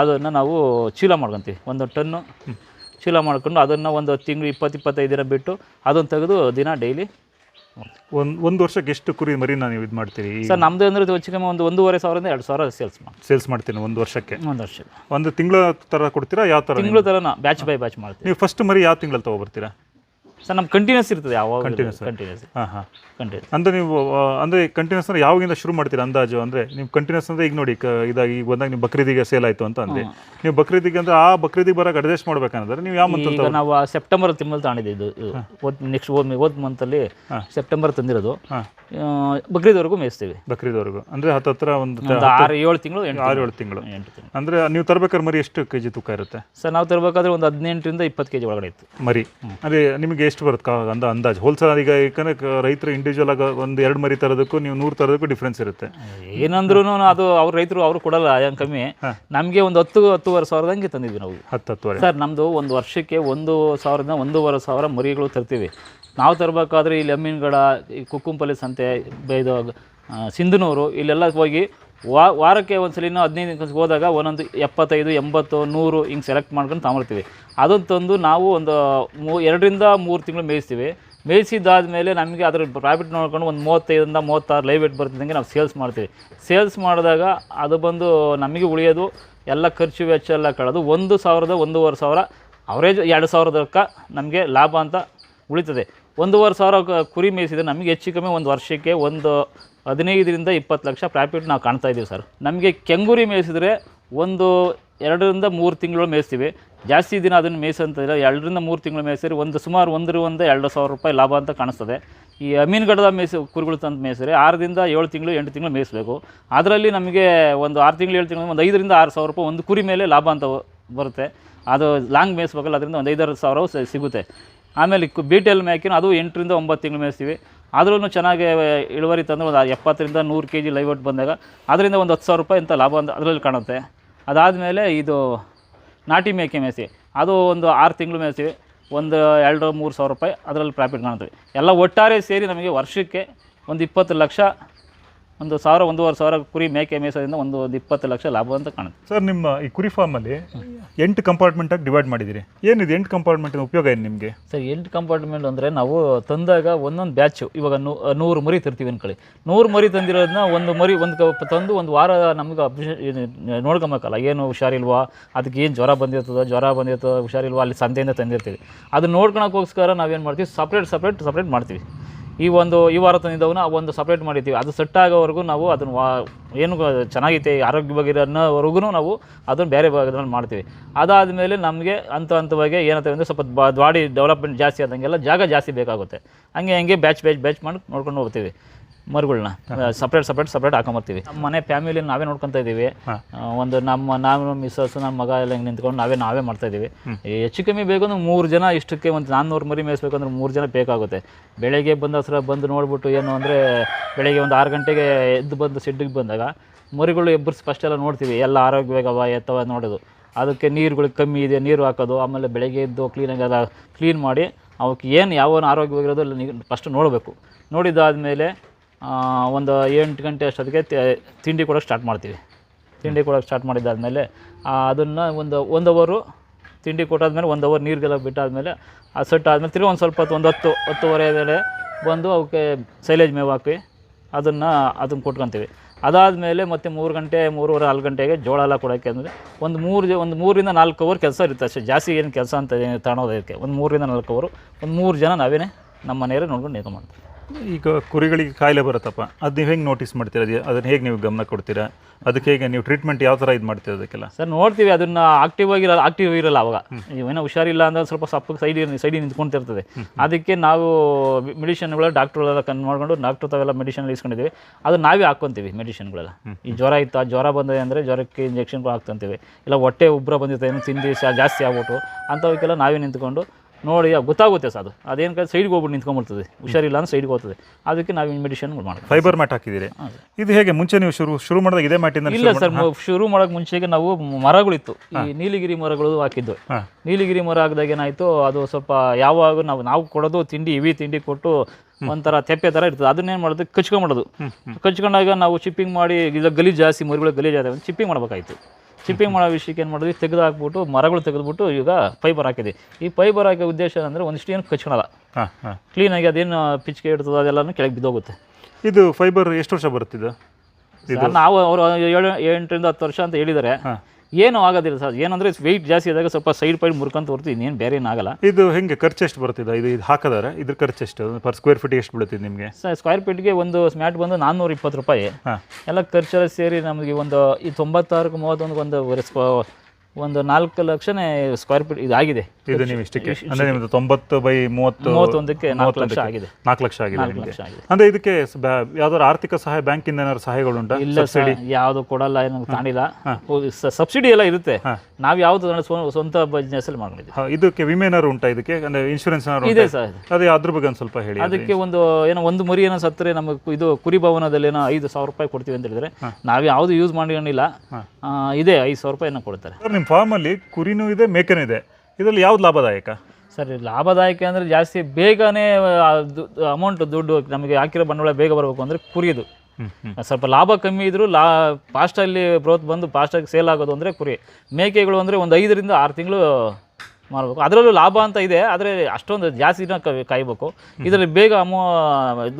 Speaker 1: ಅದನ್ನು ನಾವು ಚೀಲ ಮಾಡ್ಕೊಂತೀವಿ. ಒಂದು ಟನ್ನು ಚೀಲ ಮಾಡ್ಕೊಂಡು ಅದನ್ನು ಒಂದು ತಿಂಗಳು ಇಪ್ಪತ್ತು ಇಪ್ಪತ್ತೈದು ದಿನ ಬಿಟ್ಟು ಅದನ್ನು ತೆಗೆದು ದಿನ ಡೈಲಿ
Speaker 2: ಒಂದು ಒಂದು ವರ್ಷಕ್ಕೆ ಎಷ್ಟು ಕುರಿ ಮರಿನ ನೀವು ಇದು ಮಾಡ್ತೀರಿ
Speaker 1: ಸರ್ ನಮ್ಮದು ಅಂದ್ರೆ ಹೆಚ್ಚು ಕಮ್ಮಿ ಒಂದು ಒಂದೂವರೆ ಸಾವಿರದಿಂದ ಎರಡು ಸಾವಿರ ಸೇಲ್ಸ್ ಮಾಡಿ
Speaker 2: ಸೇಲ್ಸ್ ಮಾಡ್ತೀನಿ ಒಂದು ವರ್ಷಕ್ಕೆ.
Speaker 1: ಒಂದು ವರ್ಷ
Speaker 2: ಒಂದು ತಿಂಗಳ ಥರ ಕೊಡ್ತೀರಾ? ಯಾವ ಥರ
Speaker 1: ತಿಂಗಳ ಥರ ಬ್ಯಾಚ್ ಬೈ ಬ್ಯಾಚ್ ಮಾಡ್ತೀವಿ.
Speaker 2: ನೀವು ಫಸ್ಟ್ ಮರಿ ಯಾವ ತಿಂಗಳಲ್ಲಿ ತೊಗೊಬರ್ತೀರಾ
Speaker 1: ಸರ್ ನಮ್ಮ ಕಂಟಿನ್ಯೂಸ್ ಇರ್ತದೆ ಯಾವಾಗ
Speaker 2: Continuous.
Speaker 1: ಕಂಟಿನ್ಯೂಸ್
Speaker 2: ಹಾಂ ಹಾಂ.
Speaker 1: ಕಂಟಿನ್ಯೂಸ್
Speaker 2: ಅಂದರೆ ನೀವು ಅಂದ್ರೆ ಕಂಟಿನ್ಯೂಸ್ ಅಂದ್ರೆ ಯಾವಾಗಿಂದ ಶುರು ಮಾಡ್ತೀರಾ ಅಂದಾಜು? ಅಂದ್ರೆ ನೀವು ಕಂಟಿನ್ಯೂಸ್ ಅಂದ್ರೆ ಈಗ ನೋಡಿ ಕ- ಇದಾಗಿ ಈಗ ಬಂದಾಗ ನೀವು ಬಕ್ರೀದಿಗೆ ಸೇಲ್ ಆಯ್ತು ಅಂತ ಅಂದೆ ನೀವು ಬಕ್ರೀದಿಗೆ ಅಂದ್ರೆ ಆ ಬಕ್ರೀದಿಗೆ ಬರೋಕೆ ಅಡ್ಜಸ್ಟ್ ಮಾಡ್ಬೇಕಂದ್ರೆ ನೀವು ಯಾವ ಮಂತ್
Speaker 1: ಈಗ ನಾವು ಸೆಪ್ಟೆಂಬರ್ ತಿಂಗಳು ತಾಣಿದ್ದು ನೆಕ್ಸ್ಟ್ ಓದ್ ಮಂತಲ್ಲಿ ಸೆಪ್ಟೆಂಬರ್ ತಂದಿರೋದು. ಬಕ್ರೀದ್ವರೆಗೂ ಮೇಯಿಸ್ತೀವಿ.
Speaker 2: ಬಕ್ರೀದ್ವರೆಗೂ. ಅಂದ್ರೆ ಹತ್ತು ಹತ್ರ ಒಂದು
Speaker 1: ಆರು ಏಳು ತಿಂಗಳು ಎಂಟು
Speaker 2: ಆರು ಏಳು ತಿಂಗಳು.
Speaker 1: ಎಂಟು ತಿಂಗಳು.
Speaker 2: ಅಂದ್ರೆ ನೀವು ತರಬೇಕಾದ್ರೆ ಮರಿ ಎಷ್ಟು ಕೆ ಜಿ ತೂಕ ಇರುತ್ತೆ?
Speaker 1: ಸರ್ ನಾವು ತರಬೇಕಾದ್ರೆ ಒಂದು ಹದಿನೆಂಟರಿಂದ ಇಪ್ಪತ್ತು ಕೆ ಜಿ ಒಳಗಡೆ ಇತ್ತು.
Speaker 2: ಮರಿ. ಅದೇ ನಿಮಗೆ ಎಷ್ಟು ಬರುತ್ತೆ ಅಂದ ಅಂದಾಜು? ಹೋಲ್ಸೇಲ್ ಈಗ ಯಾಕಂದ್ರೆ ರೈತರು ಇಂಡಿವಿಜುವಲ್ ಆಗಿ ಒಂದು ಎರಡು ಮರಿ ತರೋದಕ್ಕೂ ನೀವು ನೂರು ತರೋದಕ್ಕೂ ಡಿಫ್ರೆನ್ಸ್ ಇರುತ್ತೆ.
Speaker 1: ಏನಂದ್ರೂ ಅದು ಅವ್ರ ರೈತರು ಅವರು ಕೊಡಲ್ಲ ಏನು ಕಮ್ಮಿ. ನಮಗೆ ಒಂದು ಹತ್ತು ಹತ್ತುವರೆ ಸಾವಿರದಂಗೆ ತಂದಿದ್ವಿ ನಾವು.
Speaker 2: ಹತ್ತು ಹತ್ತುವರೆ.
Speaker 1: ಸರ್ ನಮ್ಮದು ಒಂದು ವರ್ಷಕ್ಕೆ ಒಂದು ಸಾವಿರದಿಂದ ಒಂದೂವರೆ ಸಾವಿರ ಮರಿಗಳು ತರ್ತೀವಿ. ನಾವು ತರಬೇಕಾದ್ರೆ ಇಲ್ಲಿ ಅಮ್ಮಿನಗಡ ಈ ಕುಕ್ಕುಂಪಲ್ಲಿ ಸಂತೆ ಬ- ಇದು ಸಿಂಧನೂರು, ಇಲ್ಲೆಲ್ಲ ಹೋಗಿ ವಾ, ವಾರಕ್ಕೆ ಒಂದು ಸಲಿನ ಹದಿನೈದು ದಿನಕ್ಕೆ ಹೋದಾಗ ಒಂದೊಂದು ಎಪ್ಪತ್ತೈದು, ಎಂಬತ್ತು, ನೂರು ಹಿಂಗೆ ಸೆಲೆಕ್ಟ್ ಮಾಡ್ಕೊಂಡು ತಗೊಂಬರ್ತೀವಿ. ಅದನ್ನು ತಂದು ನಾವು ಒಂದು ಮೂ, ಎರಡರಿಂದ ಮೂರು ತಿಂಗಳು ಮೇಯಿಸ್ತೀವಿ. ಮೇಯಿಸಿದ್ದಾದಮೇಲೆ ನಮಗೆ ಅದ್ರ ಪ್ರಾಫಿಟ್ ನೋಡ್ಕೊಂಡು ಒಂದು ಮೂವತ್ತೈದರಿಂದ ಮೂವತ್ತಾರು ಲೈವ್ ವೇಟ್ ಬರ್ತಿದ್ದಂಗೆ ನಾವು ಸೇಲ್ಸ್ ಮಾಡ್ತೀವಿ. ಸೇಲ್ಸ್ ಮಾಡಿದಾಗ ಅದು ಬಂದು ನಮಗೆ ಉಳಿಯೋದು, ಎಲ್ಲ ಖರ್ಚು ವೆಚ್ಚ ಎಲ್ಲ ಕಳೆದು ಒಂದು ಸಾವಿರದ, ಒಂದೂವರೆ ಸಾವಿರ ಅವರೇಜ್ ಎರಡು ಸಾವಿರದಕ್ಕ ನಮಗೆ ಲಾಭ ಅಂತ ಉಳಿತದೆ. ಒಂದೂವರೆ ಸಾವಿರ ಕುರಿ ಮೇಯಿಸಿದ್ರೆ ನಮಗೆ ಹೆಚ್ಚು ಕಮ್ಮಿ ಒಂದು ವರ್ಷಕ್ಕೆ ಒಂದು ಹದಿನೈದರಿಂದ ಇಪ್ಪತ್ತು ಲಕ್ಷ ಪ್ರಾಫಿಟ್ ನಾವು ಕಾಣ್ತಾ ಇದ್ದೀವಿ ಸರ್. ನಮಗೆ ಕೆಂಗುರಿ ಮೇಯಿಸಿದ್ರೆ ಒಂದು ಎರಡರಿಂದ ಮೂರು ತಿಂಗಳು ಮೇಯಿಸ್ತೀವಿ. ಜಾಸ್ತಿ ದಿನ ಅದನ್ನು ಮೇಯಿಸಂತಿಲ್ಲ ಎರಡರಿಂದ ಮೂರು ತಿಂಗಳು ಮೇಯಿಸಿದ್ರೆ ಒಂದು ಸುಮಾರು ಒಂದರಿಂದ ಎರಡು ಸಾವಿರ ರೂಪಾಯಿ ಲಾಭ ಅಂತ ಕಾಣಿಸ್ತದೆ. ಈ ಅಮೀನ್ಗಡದ ಮೇಯಿಸಿ, ಕುರಿಗಳು ತಂದು ಮೇಯಿಸಿದ್ರೆ ಆರರಿಂದ ಏಳು ತಿಂಗಳು, ಎಂಟು ತಿಂಗಳು ಮೇಯಿಸಬೇಕು. ಅದರಲ್ಲಿ ನಮಗೆ ಒಂದು ಆರು ತಿಂಗಳು, ಏಳು ತಿಂಗಳು, ಒಂದು ಐದರಿಂದ ಆರು ಸಾವಿರ ರೂಪಾಯಿ ಒಂದು ಕುರಿ ಮೇಲೆ ಲಾಭ ಅಂತ ಬರುತ್ತೆ. ಅದು ಲಾಂಗ್ ಮೇಯಿಸ್ಬೇಕಲ್ಲ, ಅದರಿಂದ ಒಂದು ಐದಾರು ಸಾವಿರ ಸಿಗುತ್ತೆ. ಆಮೇಲೆ ಬಿ ಟಿ ಎಲ್ ಮೇಕಿನ ಅದು ಎಂಟರಿಂದ ಒಂಬತ್ತು ತಿಂಗಳು ಮೇಯಿಸ್ತೀವಿ. ಅದರಲ್ಲೂ ಚೆನ್ನಾಗಿ ಇಳುವರಿ ತಂದು ಒಂದು ಎಪ್ಪತ್ತರಿಂದ ನೂರು ಕೆ ಜಿ ಲೈವಟ್ ಬಂದಾಗ ಅದರಿಂದ ಒಂದು ಹತ್ತು ಸಾವಿರ ರೂಪಾಯಿ ಅಂತ ಲಾಭ ಅಂತ ಅದರಲ್ಲಿ ಕಾಣುತ್ತೆ. ಅದಾದಮೇಲೆ ಇದು ನಾಟಿ ಮೇಕೆ ಮೇಯಿಸಿ, ಅದು ಒಂದು ಆರು ತಿಂಗಳು ಮೇಯಿಸ್ತೀವಿ. ಒಂದು ಎರಡು, ಮೂರು ಸಾವಿರ ರೂಪಾಯಿ ಅದರಲ್ಲಿ ಪ್ರಾಫಿಟ್ ಕಾಣುತ್ತೆ. ಎಲ್ಲ ಒಟ್ಟಾರೆ ಸೇರಿ ನಮಗೆ ವರ್ಷಕ್ಕೆ ಒಂದು ಇಪ್ಪತ್ತು ಲಕ್ಷ ಒಂದು ಸಾವಿರ ಒಂದೂವರೆ ಸಾವಿರ ಕುರಿ ಮೇಕೆ ಮೇಯಿಸೋದ್ರಿಂದ ಒಂದು ಒಂದು ಇಪ್ಪತ್ತು ಲಕ್ಷ ಲಾಭ ಅಂತ ಕಾಣುತ್ತೆ.
Speaker 2: ಸರ್ ನಿಮ್ಮ ಈ ಕುರಿ ಫಾರ್ಮಲ್ಲಿ ಎಂಟು ಕಂಪಾರ್ಟ್ಮೆಂಟಾಗಿ ಡಿವೈಡ್ ಮಾಡಿದ್ದೀರಿ. ಏನಿದೆ ಎಂಟು ಕಂಪಾರ್ಟ್ಮೆಂಟಿನ ಉಪಯೋಗ ಏನು ನಿಮಗೆ?
Speaker 1: ಸರ್ ಎಂಟು ಕಂಪಾರ್ಟ್ಮೆಂಟ್ ಅಂದರೆ ನಾವು ತಂದಾಗ ಒಂದೊಂದು ಬ್ಯಾಚು ಇವಾಗ ನೂ ನೂರು ಮರಿ ತರ್ತೀವಿ ಅನ್ಕೊಳ್ಳಿ. ನೂರು ಮರಿ ತಂದಿರೋದನ್ನ ಒಂದು ಮರಿ ಒಂದು ತಂದು ಒಂದು ವಾರ ನಮ್ಗೆ ನೋಡ್ಕೊಬೇಕಲ್ಲ ಏನು ಹುಷಾರಿಲ್ವಾ? ಅದಕ್ಕೆ ಏನು ಜ್ವರ ಬಂದಿರ್ತದೋ ಜ್ವರ ಬಂದಿರ್ತದೋ ಹುಷಾರಿಲ್ವಾ? ಅಲ್ಲಿ ಸಂತೆಯಿಂದ ತಂದಿರ್ತೀವಿ. ಅದು ನೋಡ್ಕೊಳಕ್ಕೋಸ್ಕರ ನಾವೇನು ಮಾಡ್ತೀವಿ? ಸಪ್ರೇಟ್ ಸಪ್ರೇಟ್ ಸಪ್ರೇಟ್ ಮಾಡ್ತೀವಿ. ಈ ಒಂದು ಈ ವಾರ ತಂದಿದ್ದವನ್ನ ಒಂದು ಸಪ್ರೇಟ್ ಮಾಡಿದ್ದೀವಿ. ಅದು ಸೆಟ್ ಆಗೋವರೆಗೂ ನಾವು ಅದನ್ನು ವಾ ಏನು ಚೆನ್ನಾಗಿತ್ತೆ ಆರೋಗ್ಯ ಬಗ್ಗೆ ಅನ್ನೋವರೆಗೂ ನಾವು ಅದನ್ನು ಬೇರೆ ಭಾಗದಲ್ಲಿ ಮಾಡ್ತೀವಿ. ಅದಾದಮೇಲೆ ನಮಗೆ ಹಂತ ಹಂತವಾಗಿ ಏನಂತೇವೆ ಅಂದರೆ ಸ್ವಲ್ಪ ಬಾಡಿ ಡೆವಲಪ್ಮೆಂಟ್ ಜಾಸ್ತಿ ಆದಂಗೆಲ್ಲ ಜಾಗ ಜಾಸ್ತಿ ಬೇಕಾಗುತ್ತೆ. ಹಂಗೆ ಹಂಗೆ ಬ್ಯಾಚ್ ಬ್ಯಾಚ್ ಬ್ಯಾಚ್ ಮಾಡಿ ನೋಡ್ಕೊಂಡು ಹೋಗ್ತೀವಿ. ಮರುಗಳನ್ನ ಸಪ್ರೇಟ್ ಸಪ್ರೇಟ್ ಸಪ್ರೇಟ್ ಹಾಕೊಂಬರ್ತೀವಿ. ನಮ್ಮ ಮನೆ ಫ್ಯಾಮಿಲಿ ನಾವೇ ನೋಡ್ಕೊತಾ ಇದ್ದೀವಿ ಒಂದು ನಮ್ಮ ನಾವು ಮಿಸ್ಸಸ್ ನಮ್ಮ ಮಗ ಎಲ್ಲ ಹಿಂಗೆ ನಿಂತ್ಕೊಂಡು ನಾವೇ ನಾವೇ ಮಾಡ್ತಾ ಇದ್ದೀವಿ ಹೆಚ್ಚು ಕಮ್ಮಿ ಬೇಕು ಅಂದ್ರೆ ಮೂರು ಜನ ಇಷ್ಟಕ್ಕೆ ಒಂದು ನಾನ್ನೂರು ಮರಿ ಮೇಯಿಸ್ಬೇಕಂದ್ರೆ ಮೂರು ಜನ ಬೇಕಾಗುತ್ತೆ. ಬೆಳಗ್ಗೆ ಬಂದ ಹತ್ರ ಬಂದು ನೋಡ್ಬಿಟ್ಟು ಏನು ಅಂದರೆ ಬೆಳಗ್ಗೆ ಒಂದು ಆರು ಗಂಟೆಗೆ ಎದ್ದು ಬಂದು ಸಿಡ್ಡಿಗೆ ಬಂದಾಗ ಮರಿಗಳು ಎಬ್ಬರು ಫಸ್ಟ್ ಎಲ್ಲ ನೋಡ್ತೀವಿ. ಎಲ್ಲ ಆರೋಗ್ಯವಾಗವ ಎತ್ತವ ನೋಡೋದು. ಅದಕ್ಕೆ ನೀರುಗಳು ಕಮ್ಮಿ ಇದೆ ನೀರು ಹಾಕೋದು. ಆಮೇಲೆ ಬೆಳಗ್ಗೆ ಎದ್ದು ಕ್ಲೀನಾಗಿ ಎಲ್ಲ ಕ್ಲೀನ್ ಮಾಡಿ ಅವಕ್ಕೆ ಏನು ಯಾವ ಆರೋಗ್ಯವಾಗಿರೋದು ಫಸ್ಟ್ ನೋಡಬೇಕು. ನೋಡಿದಾದಮೇಲೆ ಒಂದು ಎಂಟು ಗಂಟೆ ಅಷ್ಟೊತ್ತಿಗೆ ತಿಂಡಿ ಕೊಡೋಕೆ ಸ್ಟಾರ್ಟ್ ಮಾಡ್ತೀವಿ. ತಿಂಡಿ ಕೊಡೋಕೆ ಸ್ಟಾರ್ಟ್ ಮಾಡಿದ್ದಾದಮೇಲೆ ಅದನ್ನು ಒಂದು ಒಂದು ಅವರು ತಿಂಡಿ ಕೊಟ್ಟಾದ್ಮೇಲೆ ಒಂದು ಅವರ್ ನೀರಿಗೆಲ್ಲ ಬಿಟ್ಟಾದಮೇಲೆ, ಆ ಸೆಟ್ ಆದಮೇಲೆ ತಿರುಗಿ ಒಂದು ಸ್ವಲ್ಪ ಹೊತ್ತು, ಒಂದು ಹತ್ತು, ಹತ್ತುವರೆ ಮೇಲೆ ಬಂದು ಅವಕ್ಕೆ ಸೈಲೇಜ್ ಮೇವು ಹಾಕಿ ಅದನ್ನು ಅದನ್ನು ಕೊಟ್ಕೊತೀವಿ. ಅದಾದಮೇಲೆ ಮತ್ತೆ ಮೂರು ಗಂಟೆ, ಮೂರುವರೆ, ನಾಲ್ಕು ಗಂಟೆಗೆ ಜೋಳ ಎಲ್ಲ ಕೊಡೋಕ್ಕೆ ಅಂದರೆ ಒಂದು ಮೂರು ಒಂದು ಮೂರಿಂದ ನಾಲ್ಕು ಅವರ್ ಕೆಲಸ ಇರುತ್ತೆ ಅಷ್ಟೇ. ಜಾಸ್ತಿ ಏನು ಕೆಲಸ ಅಂತ ಏನು ತಾಣೋದಕ್ಕೆ ಒಂದು ಮೂರಿಂದ ನಾಲ್ಕು ಅವರು, ಒಂದು ಮೂರು ಜನ ನಾವೇ ನಮ್ಮ ಮನೆಯವರೇ ನೋಡ್ಕೊಂಡು ನೇಮ ಮಾಡ್ತೀವಿ.
Speaker 2: ಈಗ ಕುರಿಗಳಿಗೆ ಕಾಯಿಲೆ ಬರುತ್ತಪ್ಪ. ಅದು ನೀವು ಹೆಂಗೆ ನೋಟಿಸ್ ಮಾಡ್ತೀರಾ? ಅದು ಅದನ್ನು ಹೇಗೆ ನೀವು ಗಮನ ಕೊಡ್ತೀರಾ? ಅದಕ್ಕೆ ಹೇಗೆ ನೀವು ಟ್ರೀಟ್ಮೆಂಟ್ ಯಾವ ಥರ ಇದು ಮಾಡ್ತೀರಾ ಅದಕ್ಕೆಲ್ಲ?
Speaker 1: ಸರ್, ನೋಡ್ತೀವಿ, ಅದನ್ನ ಆಕ್ಟಿವ್ ಆಗಿರಲ್ಲ ಆಕ್ಟಿವ್ ಇರಲ್ಲ ಅವಾಗ. ಏನೋ ಹುಷಾರಿಲ್ಲ ಅಂದ್ರೆ ಸ್ವಲ್ಪ ಸಪ್ಪ ಸೈಡ್ ಸೈಡ್ ನಿಂತ್ಕೊಂತಿರ್ತದೆ. ಅದಕ್ಕೆ ನಾವು ಮೆಡಿಷನ್ಗಳೆಲ್ಲ ಡಾಕ್ಟ್ರುಗಳೆಲ್ಲ ಕನ್ ಮಾಡಿಕೊಂಡು ಡಾಕ್ಟ್ರ್ ತಾವೆಲ್ಲ ಮೆಡಿಷನ್ ಇಸ್ಕೊಂಡಿದ್ದೀವಿ ಅದು ನಾವೇ ಹಾಕ್ಕೊಂತೀವಿ ಮೆಡಿಷನ್ಗಳೆಲ್ಲ ಈ ಜ್ವರ ಇತ್ತು ಆ ಜ್ವರ ಬಂದಿದೆ ಅಂದರೆ ಜ್ವರಕ್ಕೆ ಇಂಜೆಕ್ಷನ್ಗಳು ಹಾಕ್ತಂತೀವಿ. ಇಲ್ಲ ಹೊಟ್ಟೆ ಉಬ್ಬರ ಬಂದಿರುತ್ತೆ ಏನು ಸ- ಜಾಸ್ತಿ ಆಗ್ಬಿಟ್ಟು ಅಂಥವಕ್ಕೆಲ್ಲ ನಾವೇ ನಿಂತ್ಕೊಂಡು ನೋಡಿ ಗೊತ್ತಾಗುತ್ತೆ ಸರ್ ಅದು. ಅದೇನು ಕೈ ಸೈಡ್ಗೆ ಹೋಗ್ಬಿಟ್ಟು ನಿಂತ್ಕೊಂಡ್ಬಿಡ್ತದೆ. ಹುಷಾರಿಲ್ಲ ಅಂದ್ರೆ ಸೈಡ್ಗೆ ಹೋಗ್ತದೆ. ಅದಕ್ಕೆ ನಾವು ಮೆಡಿಷನ್ ಮಾಡಿ
Speaker 2: ಫೈಬರ್ ಮ್ಯಾಟ್ ಹಾಕಿದ್ದೀರಿ. ಇದು ಹೇಗೆ ಮುಂಚೆ ನೀವು ಶುರು ಶುರು ಮಾಡಿದಾಗ ಇದೇ ಮ್ಯಾಟಿಂದ
Speaker 1: ಇಲ್ಲ ಸರ್ ಶುರು ಮಾಡೋಕೆ ಮುಂಚೆಗೆ ನಾವು ಮರಗಳಿತ್ತು. ಈ ನೀಲಿಗಿರಿ ಮರಗಳು ಹಾಕಿದ್ದು. ನೀಲಿಗಿರಿ ಮರ ಹಾಕಿದಾಗ ಏನಾಯಿತು ಅದು ಸ್ವಲ್ಪ ಯಾವಾಗ ನಾವು ನಾವು ಕೊಡೋದು ತಿಂಡಿ ಇವಿ ತಿಂಡಿ ಕೊಟ್ಟು ಒಂಥರ ತೆಪ್ಪೆ ಥರ ಇರ್ತದೆ. ಅದನ್ನೇನು ಮಾಡೋದು? ಕಚ್ಕೊಂಬಿಡೋದು ಕಚ್ಕೊಂಡಾಗ ನಾವು ಚಿಪ್ಪಿಂಗ್ ಮಾಡಿ ಇದು ಗಲೀಜು ಜಾಸ್ತಿ ಮರಿಗಳು ಗಲೀಜು ಆದಾಗ ಚಿಪ್ಪಿಂಗ್ ಮಾಡ್ಬೇಕಾಯ್ತು. ಚಿಪ್ಪಿಂಗ್ ಮಾಡೋ ವಿಷಯಕ್ಕೆ ಏನು ಮಾಡಿದ್ವಿ? ತೆಗೆದು ಹಾಕ್ಬಿಟ್ಟು ಮರಗಳು ತೆಗೆದುಬಿಟ್ಟು ಈಗ ಫೈಬರ್ ಹಾಕಿದ್ವಿ. ಈ ಫೈಬರ್ ಹಾಕೋ ಉದ್ದೇಶ ಅಂದರೆ ಒಂದಿಷ್ಟು ಏನು
Speaker 2: ಹಾಂ
Speaker 1: ಕ್ಲೀನಾಗಿ ಅದೇನು ಪಿಚ್ಕೆ ಇಡ್ತದೆ ಅದೆಲ್ಲನೂ ಕೆಳಗೆ ಬಿದ್ದೋಗುತ್ತೆ.
Speaker 2: ಇದು ಫೈಬರ್ ಎಷ್ಟು ವರ್ಷ ಬರುತ್ತಿದ್ದು
Speaker 1: ಸರ್ ನಾವು ಅವರು ಏಳು ಎಂಟರಿಂದ ಹತ್ತು ವರ್ಷ ಅಂತ ಹೇಳಿದ್ದಾರೆ. ಏನೂ ಆಗೋದಿಲ್ಲ ಸರ್. ಏನಂದರೆ ವೆಯ್ಟ್ ಜಾಸ್ತಿ ಆದಾಗ ಸ್ವಲ್ಪ ಸೈಡ್ ಪೈಡ್ ಮುರ್ಕಂತ ಹೊರತು ಇನ್ನೇನು ಬೇರೆ ಏನಾಗಲ್ಲ
Speaker 2: ಇದು ಹೆಂಗೆ ಖರ್ಚು ಎಷ್ಟು ಬರ್ತಿದೆ ಇದು ಇದು ಹಾಕಿದಾರೆ? ಇದ್ರ ಖರ್ಚು ಎಷ್ಟು? ಪರ್ ಸ್ಕ್ವೇರ್ ಫೀಟ್ ಎಷ್ಟು ಬೀಳುತ್ತಿದೆ ನಿಮಗೆ?
Speaker 1: ಸರ್ ಸ್ಕ್ವೇರ್ ಫೀಟ್ಗೆ ಒಂದು ಸ್ಮ್ಯಾಟ್ ಬಂದು ನಾನ್ನೂರ ಇಪ್ಪತ್ತು ರೂಪಾಯಿ ಎಲ್ಲ ಖರ್ಚೆಲ್ಲ ಸೇರಿ ನಮಗೆ ಒಂದು ಈ ತೊಂಬತ್ತಾರಕ್ಕೆ ಮೂವತ್ತೊಂದು ಒಂದು ಒಂದು ನಾಲ್ಕು ಲಕ್ಷನೇ ಸ್ಕ್ವೇರ್ ಫೀಟ್ ಇದಾಗಿದೆ.
Speaker 2: ಇದು ನೀವು ಇಷ್ಟಕ್ಕೆ? ಅಂದ್ರೆ ನಿಮ್ದು ತೊಂಬತ್ತು ಬೈ ಮೂವತ್ತು
Speaker 1: ಮೂವತ್ತೊಂದಕ್ಕೆ ನಾಲ್ಕು ಲಕ್ಷ ಆಗಿದೆ.
Speaker 2: ನಾಲ್ಕು ಲಕ್ಷ ಆಗಿದೆ
Speaker 1: ಅಂದ್ರೆ
Speaker 2: ನಿಮಗೆ.
Speaker 1: ಲಕ್ಷ ಆಗಿದೆ.
Speaker 2: ಅಂದರೆ ಇದಕ್ಕೆ ಸ- ಬ್ಯಾ- ಯಾವ್ದಾದ್ರು ಆರ್ಥಿಕ ಸಹಾಯ ಬ್ಯಾಂಕಿಂದ ಏನಾದ್ರು ಸಹಾಯಗಳುಂಟಾ?
Speaker 1: ಇಲ್ಲ ಸರ್ ಯಾವುದು ಕೊಡಲ್ಲ ಏನು ತಾಣಿಲ್ಲ ಸಬ್ಸಿಡಿ ಎಲ್ಲ ಇರುತ್ತೆ.
Speaker 2: ಹಾ.
Speaker 1: ನಾವು ಯಾವುದು ಸ್ವ- ಸ್ವಂತ ಬಿಸ್ನೆಸ್ ಅಲ್ಲಿ
Speaker 2: ಹಾ, ಇದಕ್ಕೆ ವಿಮೆ ಏನಾದ್ರು ಉಂಟಾ ಇದಕ್ಕೆ? ಅಂದ್ರೆ ಇನ್ಶೂರೆನ್ಸ್ ಏನಾದ್ರು
Speaker 1: ಇದೆ
Speaker 2: ಉಂಟಾ?
Speaker 1: ಸರ್
Speaker 2: ಅದೇ ಅದ್ರ ಬಗ್ಗೆ ಒಂದು ಸ್ವಲ್ಪ ಹೇಳಿ
Speaker 1: ಅದಕ್ಕೆ ಒಂದು ಏನೋ ಒಂದು ಮರಿ ಏನೋ ಸತ್ತರೆ ನಮಗೆ ಇದು ಕುರಿ ಭವನದಲ್ಲಿ ಏನೋ ಐದು ಸಾವಿರ ರೂಪಾಯಿ ಕೊಡ್ತೀವಿ ಅಂತ ಹೇಳಿದ್ರೆ ನಾವು ಯಾವುದು ಯೂಸ್ ಮಾಡ್ಕೊಂಡಿಲ್ಲ. ಆ, ಇದೆ ಐದು ಸಾವಿರ ರೂಪಾಯಿ ಏನೋ ಕೊಡ್ತಾರೆ.
Speaker 2: ಸರ್ ನಿಮ್ಮ ಫಾರ್ಮಲ್ಲಿ ಕುರಿನೂ ಇದೆ ಮೇಕೆನೂ ಇದೆ. ಇದರಲ್ಲಿ ಯಾವ್ದು ಲಾಭದಾಯಕ?
Speaker 1: ಸರ್ ಲಾಭದಾಯಕ ಅಂದರೆ ಜಾಸ್ತಿ ಬೇಗನೆ ಅಮೌಂಟ್ ದುಡ್ಡು ನಮಗೆ ಹಾಕಿರೋ ಬಂಡವಾಳ ಬೇಗ ಬರಬೇಕು ಅಂದರೆ ಕುರಿದು. ಸ್ವಲ್ಪ ಲಾಭ ಕಮ್ಮಿ ಇದ್ದರೂ ಲಾ ಫಾಸ್ಟಲ್ಲಿ ಗ್ರೋತ್ ಬಂದು ಫಾಸ್ಟಾಗಿ ಸೇಲ್ ಆಗೋದು ಅಂದರೆ ಕುರಿ. ಮೇಕೆಗಳು ಅಂದರೆ ಒಂದು ಐದರಿಂದ ಆರು ತಿಂಗಳು ಮಾಡಬೇಕು. ಅದರಲ್ಲೂ ಲಾಭ ಅಂತ ಇದೆ ಆದರೆ ಅಷ್ಟೊಂದು ಜಾಸ್ತಿ ದಿನ ಕಾಯ್ಬೇಕು. ಇದರಲ್ಲಿ ಬೇಗ ಅಮೋ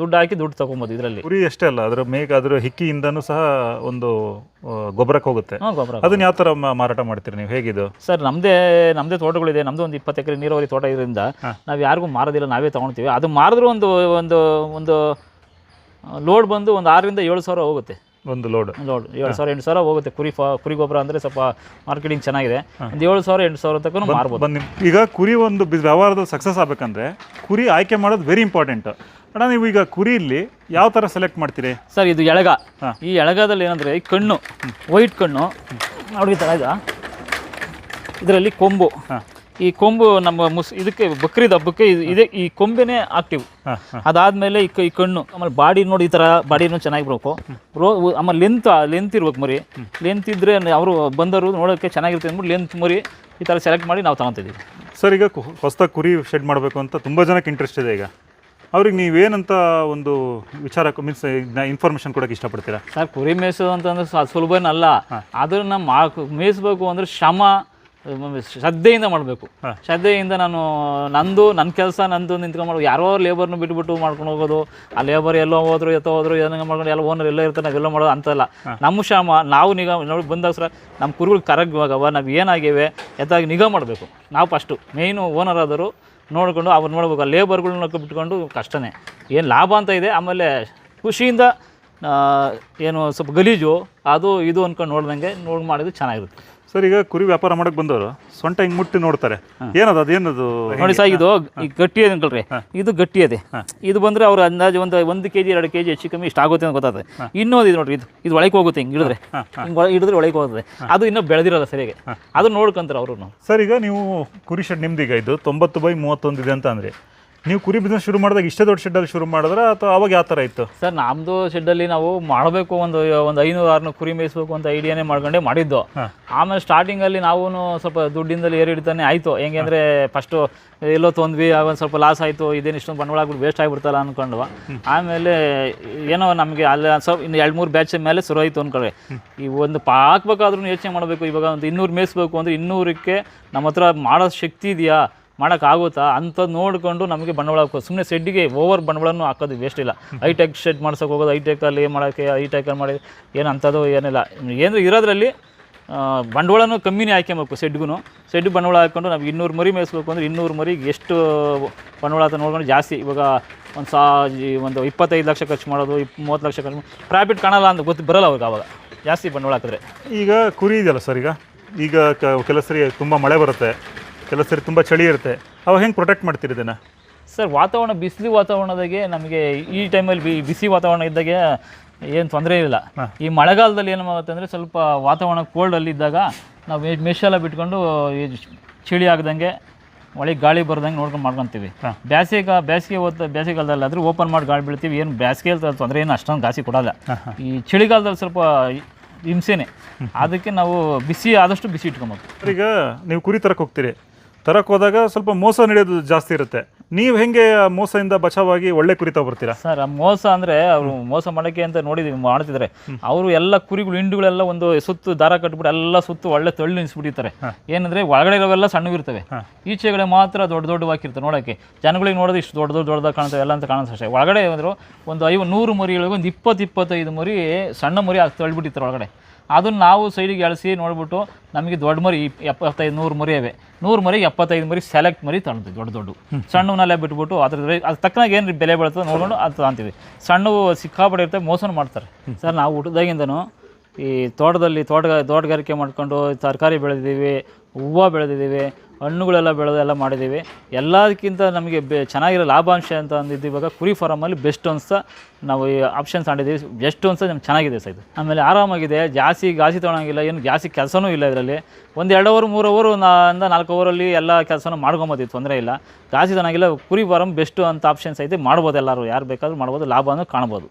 Speaker 1: ದುಡ್ಡು ಹಾಕಿ ದುಡ್ಡು ತಗೊಬೋದು ಇದರಲ್ಲಿ.
Speaker 2: ಕುರಿ ಅಷ್ಟೇ ಅಲ್ಲ ಅದರ ಮೇಕೆ ಅದರ ಹಿಕ್ಕಿಯಿಂದನೂ ಸಹ ಒಂದು ಗೊಬ್ಬರಕ್ಕೆ ಹೋಗುತ್ತೆ.
Speaker 1: ಹಾಂ ಗೊಬ್ಬರ
Speaker 2: ಅದನ್ನ ಯಾವ ಥರ ಮಾರಾಟ ಮಾಡ್ತೀರಿ ನೀವು? ಹೇಗಿದು?
Speaker 1: ಸರ್ ನಮ್ಮದೇ ನಮ್ಮದೇ ತೋಟಗಳಿದೆ. ನಮ್ಮದು ಒಂದು ಇಪ್ಪತ್ತು ಎಕರೆ ನೀರಾವರಿ ತೋಟ ಇದರಿಂದ ನಾವು ಯಾರಿಗೂ ಮಾರೋದಿಲ್ಲ ನಾವೇ ತೊಗೊಳ್ತೀವಿ. ಅದು ಮಾರಿದ್ರೂ ಒಂದು ಒಂದು ಒಂದು ಲೋಡ್ ಬಂದು ಒಂದು ಆರರಿಂದ ಏಳು ಸಾವಿರ ಹೋಗುತ್ತೆ.
Speaker 2: ಒಂದು ಲೋಡ್.
Speaker 1: ಲೋಡ್. ಏಳು ಸಾವಿರ ಎಂಟು ಸಾವಿರ ಹೋಗುತ್ತೆ. ಕುರಿ ಕುರಿ ಗೊಬ್ಬರ ಅಂದರೆ ಸ್ವಲ್ಪ ಮಾರ್ಕೆಟಿಂಗ್ ಚೆನ್ನಾಗಿದೆ. ಒಂದು ಏಳು ಸಾವಿರ ಎಂಟು ಸಾವಿರ ತನಕ ಮಾರ್ಬೋದು.
Speaker 2: ಬಂದು ಈಗ ಕುರಿ ಒಂದು ವ್ಯವಹಾರದಲ್ಲಿ ಸಕ್ಸಸ್ ಆಗಬೇಕಂದ್ರೆ ಕುರಿ ಆಯ್ಕೆ ಮಾಡೋದು ವೆರಿ ಇಂಪಾರ್ಟೆಂಟ್ ಅಣ್ಣ ನೀವು ಈಗ ಕುರಿಯಲ್ಲಿ ಯಾವ ಥರ ಸೆಲೆಕ್ಟ್ ಮಾಡ್ತೀರಿ?
Speaker 1: ಸರ್ ಇದು ಎಳಗ. ಈ ಎಳಗದಲ್ಲಿ ಏನಂದರೆ ಈ ಕಣ್ಣು ವೈಟ್ ಕಣ್ಣು. ನೋಡಿ ಥರ ಇದೆ? ಇದರಲ್ಲಿ ಕೊಂಬು. ಈ ಕೊಂಬು ನಮ್ಮ ಮುಸ್ ಇದಕ್ಕೆ ಬಕ್ರೀದ್ ಹಬ್ಬಕ್ಕೆ ಇದು- ಇದೆ ಈ ಕೊಂಬೆನೇ ಆಕ್ಟಿವ್ ಅದಾದ್ಮೇಲೆ ಈ ಕ- ಈ ಕಣ್ಣು ಆಮೇಲೆ ಬಾಡಿ ನೋಡಿ ಈ ಥರ ಬಾಡಿನೂ ಚೆನ್ನಾಗಿ ಬರಬೇಕು. ರೋ ಆಮೇಲೆ ಲೆಂತ್ ಲೆಂತ್ ಇರ್ಬೇಕು ಮರಿ. ಲೆಂತ್ ಇದ್ದರೆ ಅವರು ಬಂದವರು ನೋಡೋಕ್ಕೆ ಚೆನ್ನಾಗಿರುತ್ತೆ ಅಂದ್ಬಿಟ್ಟು ಲೆಂತ್ ಮರಿ ಈ ಥರ ಸೆಲೆಕ್ಟ್ ಮಾಡಿ ನಾವು ತಗೊತಿದ್ದೀವಿ
Speaker 2: ಸರ್ ಈಗ ಹೊಸದಾಗಿ ಕುರಿ ಶೆಡ್ ಮಾಡಬೇಕು ಅಂತ ತುಂಬ ಜನಕ್ಕೆ ಇಂಟ್ರೆಸ್ಟ್ ಇದೆ ಈಗ. ಅವ್ರಿಗೆ ನೀವೇನಂತ ಒಂದು ವಿಚಾರ ಮೀನ್ಸ್ ಇನ್ಫಾರ್ಮೇಷನ್ ಕೊಡೋಕೆ ಇಷ್ಟಪಡ್ತೀರಾ?
Speaker 1: ಸರ್ ಕುರಿ ಮೇಯಿಸೋದು ಅಂತಂದ್ರೆ ಸ- ಸುಲಭನಲ್ಲ. ಅದನ್ನ ಮಾ ಮೇಯಿಸ್ಬೇಕು ಅಂದರೆ ಶ್ರಮ ಶ್ರದ್ಧೆಯಿಂದ ಮಾಡಬೇಕು. ಶ್ರದ್ಧೆಯಿಂದ ನಾನು ನಂದು ನನ್ನ ಕೆಲಸ ನಂದು ನಿಂತ್ಕೊಂಡು ಮಾಡೋದು ಯಾರೋ ಲೇಬರ್ನ ಬಿಟ್ಬಿಟ್ಟು ಮಾಡ್ಕೊಂಡು ಹೋಗೋದು ಆ ಲೇಬರ್ ಎಲ್ಲೋ ಹೋದ್ರು ಎತ್ತೋ ಹೋದ್ರು ಏನೋ ಮಾಡ್ಕೊಂಡು ಎಲ್ಲ ಓನರ್ ಎಲ್ಲ ಇರ್ತಾರೆ ನಾವೆಲ್ಲ ಮಾಡೋದು ಅಂತಲ್ಲ. ನಮ್ಮ ಶ್ರಮ ನಾವು ನಿಗಾ ನೋಡಿ ಬಂದಾಗ ಸರ ನಮ್ಮ ಕುರಿಗಳು ಕರಗ್ವಾಗವ ನಾವು ಏನಾಗಿವೆ ಎತ್ತಾಗಿ ನಿಗಾ ಮಾಡಬೇಕು. ನಾವು ಫಸ್ಟು ಮೇಯ್ನು ಓನರ್ ಆದರು ನೋಡಿಕೊಂಡು ಅವ್ರು ನೋಡ್ಬೇಕು ಆ ಲೇಬರ್ಗಳನ್ನ ಬಿಟ್ಕೊಂಡು ಕಷ್ಟನೇ. ಏನು ಲಾಭ ಅಂತ ಇದೆ ಆಮೇಲೆ ಖುಷಿಯಿಂದ ಏನು ಸ್ವಲ್ಪ ಗಲೀಜು ಅದು ಇದು ಅಂದ್ಕೊಂಡು ನೋಡ್ದಂಗೆ ನೋಡಿ ಮಾಡಿದ್ರೆ ಚೆನ್ನಾಗಿರುತ್ತೆ.
Speaker 2: ಸರ್ ಈಗ ಕುರಿ ವ್ಯಾಪಾರ ಮಾಡಕ್ ಬಂದವರು ಸೊಂಟ ಹಿಂಗ್ ಮುಟ್ಟಿ ನೋಡ್ತಾರೆ. ಏನದು ಅದೇನದು?
Speaker 1: ನೋಡಿ ಸರ್ ಇದು ಈ ಗಟ್ಟಿ ಅನ್ಕೊಳ್ರಿ ಇದು ಗಟ್ಟಿ ಅದೇ. ಇದು ಬಂದ್ರೆ ಅವ್ರ ಅಂದಾಜು ಒಂದು ಒಂದು ಕೆಜಿ ಎರಡು ಕೆಜಿ ಹೆಚ್ಚು ಕಮ್ಮಿ ಇಷ್ಟ ಆಗುತ್ತೆ ಅಂತ ಗೊತ್ತಾಗುತ್ತೆ ಇನ್ನೊಂದು ಇದು ನೋಡ್ರಿ ಇದು ಇದು ಒಳಗೆ ಹೋಗುತ್ತೆ ಹಿಂಗೆ ಹಿಡಿದ್ರೆ. ಹಿಂಗೆ ಹಿಡಿದ್ರೆ ಒಳಗೆ ಹೋಗುತ್ತೆ. ಅದು ಇನ್ನೂ ಬೆಳೆದಿರಲ್ಲ ಸರಿಯಾಗಿ ಅದು ನೋಡ್ಕೊಂತಾರೆ ಅವರು
Speaker 2: ಸರ್ ಈಗ ನೀವು ಕುರಿ ಶೆಡ್ ನಿಮ್ದೀಗ ಇದು ತೊಂಬತ್ತು ಬೈ ಮೂವತ್ತೊಂದು ಇದೆ ಅಂತ ಅಂದ್ರೆ. ನೀವು ಕುರಿ ಬಿಸ್ನೆಸ್ ಶುರು ಮಾಡಿದಾಗ ಇಷ್ಟೇ ದೊಡ್ಡ ಶೆಡ್ಡಲ್ಲಿ ಶುರು ಮಾಡಿದ್ರೆ ಅಥವಾ ಅವಾಗ ಯಾವ ಥರ ಇತ್ತು?
Speaker 1: ಸರ್ ನಮ್ಮದು ಶೆಡ್ಡಲ್ಲಿ ನಾವು ಮಾಡಬೇಕು ಒಂದು ಒಂದು ಐನೂರು ಆರುನೂರು ಕುರಿ ಮೇಯಿಸ್ಬೇಕು ಅಂತ ಐಡಿಯಾನೇ ಮಾಡ್ಕೊಂಡೆ ಮಾಡಿದ್ದು. ಆಮೇಲೆ ಸ್ಟಾರ್ಟಿಂಗಲ್ಲಿ ನಾವು ಸ್ವಲ್ಪ ದುಡ್ಡಿಂದಲೇ ಏರಿ ಹಿಡಿತಾನೆ ಆಯಿತು. ಹೆಂಗೆ ಅಂದರೆ ಫಸ್ಟು ಎಲ್ಲೋ ತೊಂದ್ವಿ ಒಂದು ಸ್ವಲ್ಪ ಲಾಸ್ ಆಯಿತು ಇದೇನು ಇಷ್ಟೊಂದು ಬಂಡವಾಳ ಆಗ್ಬಿಟ್ಟು ವೇಸ್ಟ್ ಆಗಿಬಿಡ್ತಲ್ಲ ಅಂದ್ಕೊಂಡು ಆಮೇಲೆ ಏನೋ ನಮಗೆ ಅಲ್ಲಿ ಸ್ವಲ್ಪ ಇನ್ನು ಎರಡು ಮೂರು ಬ್ಯಾಚ್ ಮೇಲೆ ಶುರು ಆಯಿತು ಅಂದ್ಕೊಳ್ಳಿ ಈ ಒಂದು ಪಾಕ್ಬೇಕಾದ್ರೂ ಹಾಕ್ಬೇಕಾದ್ರೂ ಯೋಚನೆ ಮಾಡಬೇಕು ಇವಾಗ ಒಂದು ಇನ್ನೂರು ಮೇಯಿಸ್ಬೇಕು ಅಂದರೆ ಇನ್ನೂರಕ್ಕೆ ನಮ್ಮ ಹತ್ರ ಮಾಡೋ ಶಕ್ತಿ ಇದೆಯಾ? ಮಾಡೋಕ್ಕಾಗುತ್ತಾ ಅಂಥದ್ದು ನೋಡಿಕೊಂಡು ನಮಗೆ ಬಂಡವಾಳ ಸುಮ್ಮನೆ ಸೆಡ್ಡಿಗೆ ಓವರ್ ಬಂಡವಾಳನೂ ಹಾಕೋದು ವೇಸ್ಟ್ ಇಲ್ಲ. ಹೈಟೆಕ್ ಶೆಡ್ ಮಾಡ್ಸೋಕೆ ಹೋಗೋದು ಹೈಟೆಕಲ್ಲಿ ಮಾಡೋಕ್ಕೆ ಹೈಟೆಕಲ್ಲಿ ಮಾಡಿ ಏನು ಅಂಥದ್ದು ಏನಿಲ್ಲ. ಏನು ಇರೋದ್ರಲ್ಲಿ ಬಂಡವಾಳನೂ ಕಮ್ಮಿನೇ ಹಾಕ್ಕೊಬೇಕು ಸೆಡ್ಗೂ ಸೆಡ್ ಬಂಡವಾಳ ಹಾಕ್ಕೊಂಡು ನಾವು ಇನ್ನೂರು ಮರಿ ಮೇಯಿಸ್ಬೇಕು ಅಂದರೆ ಇನ್ನೂರು ಮರಿಗೆ ಎಷ್ಟು ಬಂಡವಾಳ ಅಂತ ನೋಡ್ಕೊಂಡು ಜಾಸ್ತಿ ಇವಾಗ ಒಂದು ಸಾ ಒಂದು ಇಪ್ಪತ್ತೈದು ಲಕ್ಷ ಖರ್ಚು ಮಾಡೋದು, ಇಪ್ ಮೂವತ್ತು ಲಕ್ಷ ಖರ್ಚು ಪ್ರಾಫಿಟ್ ಕಾಣಲ್ಲ ಅಂತ ಗೊತ್ತು ಬರಲ್ಲ ಅವ್ರಿಗೆ ಆವಾಗ ಜಾಸ್ತಿ ಬಂಡವಾಳ ಹಾಕಿದ್ರೆ.
Speaker 2: ಈಗ ಕುರಿ ಇದೆಯಲ್ಲ ಸರ್ ಈಗ? ಈಗ ಕೆಲವು ಸರಿ ತುಂಬ ಮಳೆ ಬರುತ್ತೆ. ಕೆಲವು ಸರಿ ತುಂಬ ಚಳಿ ಇರುತ್ತೆ. ಅವಾಗ ಹೆಂಗೆ ಪ್ರೊಟೆಕ್ಟ್ ಮಾಡ್ತೀರಿ ಇದನ್ನು?
Speaker 1: ಸರ್ ವಾತಾವರಣ ಬಿಸಿಲು ವಾತಾವರಣದಾಗೆ ನಮಗೆ ಈ ಟೈಮಲ್ಲಿ ಬಿ ಬಿಸಿ ವಾತಾವರಣ ಇದ್ದಾಗೆ ಏನು ತೊಂದರೆ ಇಲ್ಲ. ಈ ಮಳೆಗಾಲದಲ್ಲಿ ಏನಾಗುತ್ತೆ ಅಂದರೆ ಸ್ವಲ್ಪ ವಾತಾವರಣ ಕೋಲ್ಡಲ್ಲಿ ಇದ್ದಾಗ ನಾವು ಮೆಷೆಲ್ಲ ಬಿಟ್ಕೊಂಡು ಈ ಚಳಿ ಆಗದಂಗೆ ಒಳಗೆ ಗಾಳಿ ಬರ್ದಂಗೆ ನೋಡ್ಕೊಂಡು ಮಾಡ್ಕೊತೀವಿ. ಬೇಸಿಗೆ ಬೇಸಿಗೆ ಹೊತ್ತು ಬೇಸಿಗೆಗಾಲದಲ್ಲಿ ಆದರೂ ಓಪನ್ ಮಾಡಿ ಗಾಳಿ ಬೀಳ್ತೀವಿ. ಏನು ಬೇಸಿಗೆಯಲ್ಲಿ ತೊಂದರೆ ಏನು ಅಷ್ಟೊಂದು ಗಾಸಿ ಕೊಡಲ್ಲ. ಈ ಚಳಿಗಾಲದಲ್ಲಿ ಸ್ವಲ್ಪ ಹಿಂಸೆನೆ. ಅದಕ್ಕೆ ನಾವು ಬಿಸಿ ಆದಷ್ಟು ಬಿಸಿ ಇಟ್ಕೊಬೇಕು.
Speaker 2: ಈಗ ನೀವು ಕುರಿ ತರಕ್ಕೆ ಹೋಗ್ತೀರಿ. ತರಕ್ಕೆ ಹೋದಾಗ ಸ್ವಲ್ಪ ಮೋಸ ನಡೆಯೋದು ಜಾಸ್ತಿ ಇರುತ್ತೆ. ನೀವು ಹೆಂಗೆ ಆ ಮೋಸದಿಂದ ಬಚಾವಾಗಿ ಒಳ್ಳೆ ಕುರಿ ಬರ್ತೀರಾ
Speaker 1: ಸರ್ ಆ ಮೋಸ ಅಂದ್ರೆ ಅವರು ಮೋಸ ಮಾಡಕ್ಕೆ ಅಂತ ನೋಡಿದೀವಿ ಮಾಡ್ತಿದ್ರೆ ಅವರು ಎಲ್ಲ ಕುರಿಗಳು ಹಿಂಡುಗಳೆಲ್ಲ ಒಂದು ಸುತ್ತು ದಾರ ಕಟ್ಬಿಟ್ಟು ಎಲ್ಲ ಸುತ್ತು ಒಳ್ಳೆ ತಳ್ಳಿ ನಿಲ್ಸ್ಬಿಟ್ಟಿರ್ತಾರೆ. ಏನಂದ್ರೆ ಒಳಗಡೆ ಇರೋವೆಲ್ಲ ಸಣ್ಣವಿರ್ತವೆ ಈಚೆಗಡೆ ಮಾತ್ರ ದೊಡ್ಡ ದೊಡ್ಡ ಹಾಕಿರ್ತಾರೆ ನೋಡೋಕ್ಕೆ. ಜನಗಳಿಗೆ ನೋಡೋದು ಇಷ್ಟು ದೊಡ್ಡ ದೊಡ್ಡ ದೊಡ್ಡದಾಗ ಕಾಣ್ತವೆ ಎಲ್ಲ ಅಂತ ಕಾಣಿಸ್ತದೆ ಅಷ್ಟೇ. ಒಳಗಡೆ ಅಂದರು ಒಂದು ಐವ ನೂರು ಮರಿಗಳಿಗೆ ಒಂದು ಇಪ್ಪತ್ತು ಇಪ್ಪತ್ತೈದು ಮರಿ ಸಣ್ಣ ಮರಿ ಹಾಕಿ ತಳ್ಳಿಬಿಟ್ಟಿರ್ತಾರೆ ಒಳಗಡೆ. ಅದನ್ನು ನಾವು ಸೈಡಿಗೆ ಎಳಿಸಿ ನೋಡ್ಬಿಟ್ಟು ನಮಗೆ ದೊಡ್ಡ ಮರಿ ಎಪ್ಪತ್ತೈದು ನೂರು ಮರಿ ಇವೆ. ನೂರು ಮರಿ ಎಪ್ಪತ್ತೈದು ಮರಿ ಸೆಲೆಕ್ಟ್ ಮರಿ ತಗೊಂತೀವಿ ದೊಡ್ಡ ದೊಡ್ಡ ಸಣ್ಣವನ್ನೆಲ್ಲ ಬಿಟ್ಬಿಟ್ಟು ಅದ್ರ ಅದು ತಕ್ಕನಾಗ ಏನು ಬೆಲೆ ಬೀಳ್ತದೆ ನೋಡ್ಕೊಂಡು ಅದು ತಗೊಂತೀವಿ ಸಣ್ಣವು ಸಿಕ್ಕಾಪಡೆ ಇರ್ತವೆ ಮೋಸನ ಮಾಡ್ತಾರೆ. ಸರ್ ನಾವು ಹುಟ್ಟಿದಾಗಿಂದನೂ ಈ ತೋಟದಲ್ಲಿ ತೋಟ ತೋಟಗಾರಿಕೆ ಮಾಡಿಕೊಂಡು ತರಕಾರಿ ಬೆಳೆದಿದ್ದೀವಿ, ಹೂವು ಬೆಳೆದಿದ್ದೀವಿ, ಹಣ್ಣುಗಳೆಲ್ಲ ಬೆಳೆದೆಲ್ಲ ಮಾಡಿದ್ದೀವಿ. ಎಲ್ಲದಕ್ಕಿಂತ ನಮಗೆ ಬೆ, ಚೆನ್ನಾಗಿರೋ ಲಾಭಾಂಶ ಅಂತ ಅಂದಿದ್ದು ಇವಾಗ ಕುರಿ ಫಾರಮಲ್ಲಿ ಬೆಸ್ಟ್ ಅನ್ಸ್ತಾ ನಾವು ಈ ಆಪ್ಷನ್ಸ್ ಆಡಿದ್ದೀವಿ ಬೆಸ್ಟ್ ಅನ್ಸ ನಮ್ಗೆ ಚೆನ್ನಾಗಿದೆ ಸರ್ ಇದು. ಆಮೇಲೆ ಆರಾಮಾಗಿದೆ, ಜಾಸ್ತಿ ಗಾಸಿ ತೊಗೊಳಂಗಿಲ್ಲ, ಏನು ಜಾಸ್ತಿ ಕೆಲಸನೂ ಇಲ್ಲ ಇದರಲ್ಲಿ. ಒಂದು ಎರಡು ಓವರ್ ಮೂರು ಅವರು ಅಂದ ನಾಲ್ಕು ಅವರಲ್ಲಿ ಎಲ್ಲ ಕೆಲಸನೂ ಮಾಡ್ಕೊಬೋದು ತೊಂದರೆ ಇಲ್ಲ. ಜಾಸ್ತಿ ತೊಗೊಳಂಗಿಲ್ಲ, ಕುರಿ ಫಾರಮ್ ಬೆಸ್ಟು ಅಂತ ಆಪ್ಷನ್ಸ್ ಐತೆ, ಮಾಡ್ಬೋದು ಎಲ್ಲರೂ. ಯಾರು ಬೇಕಾದರೂ ಮಾಡ್ಬೋದು, ಲಾಭನೂ ಕಾಣ್ಬೋದು.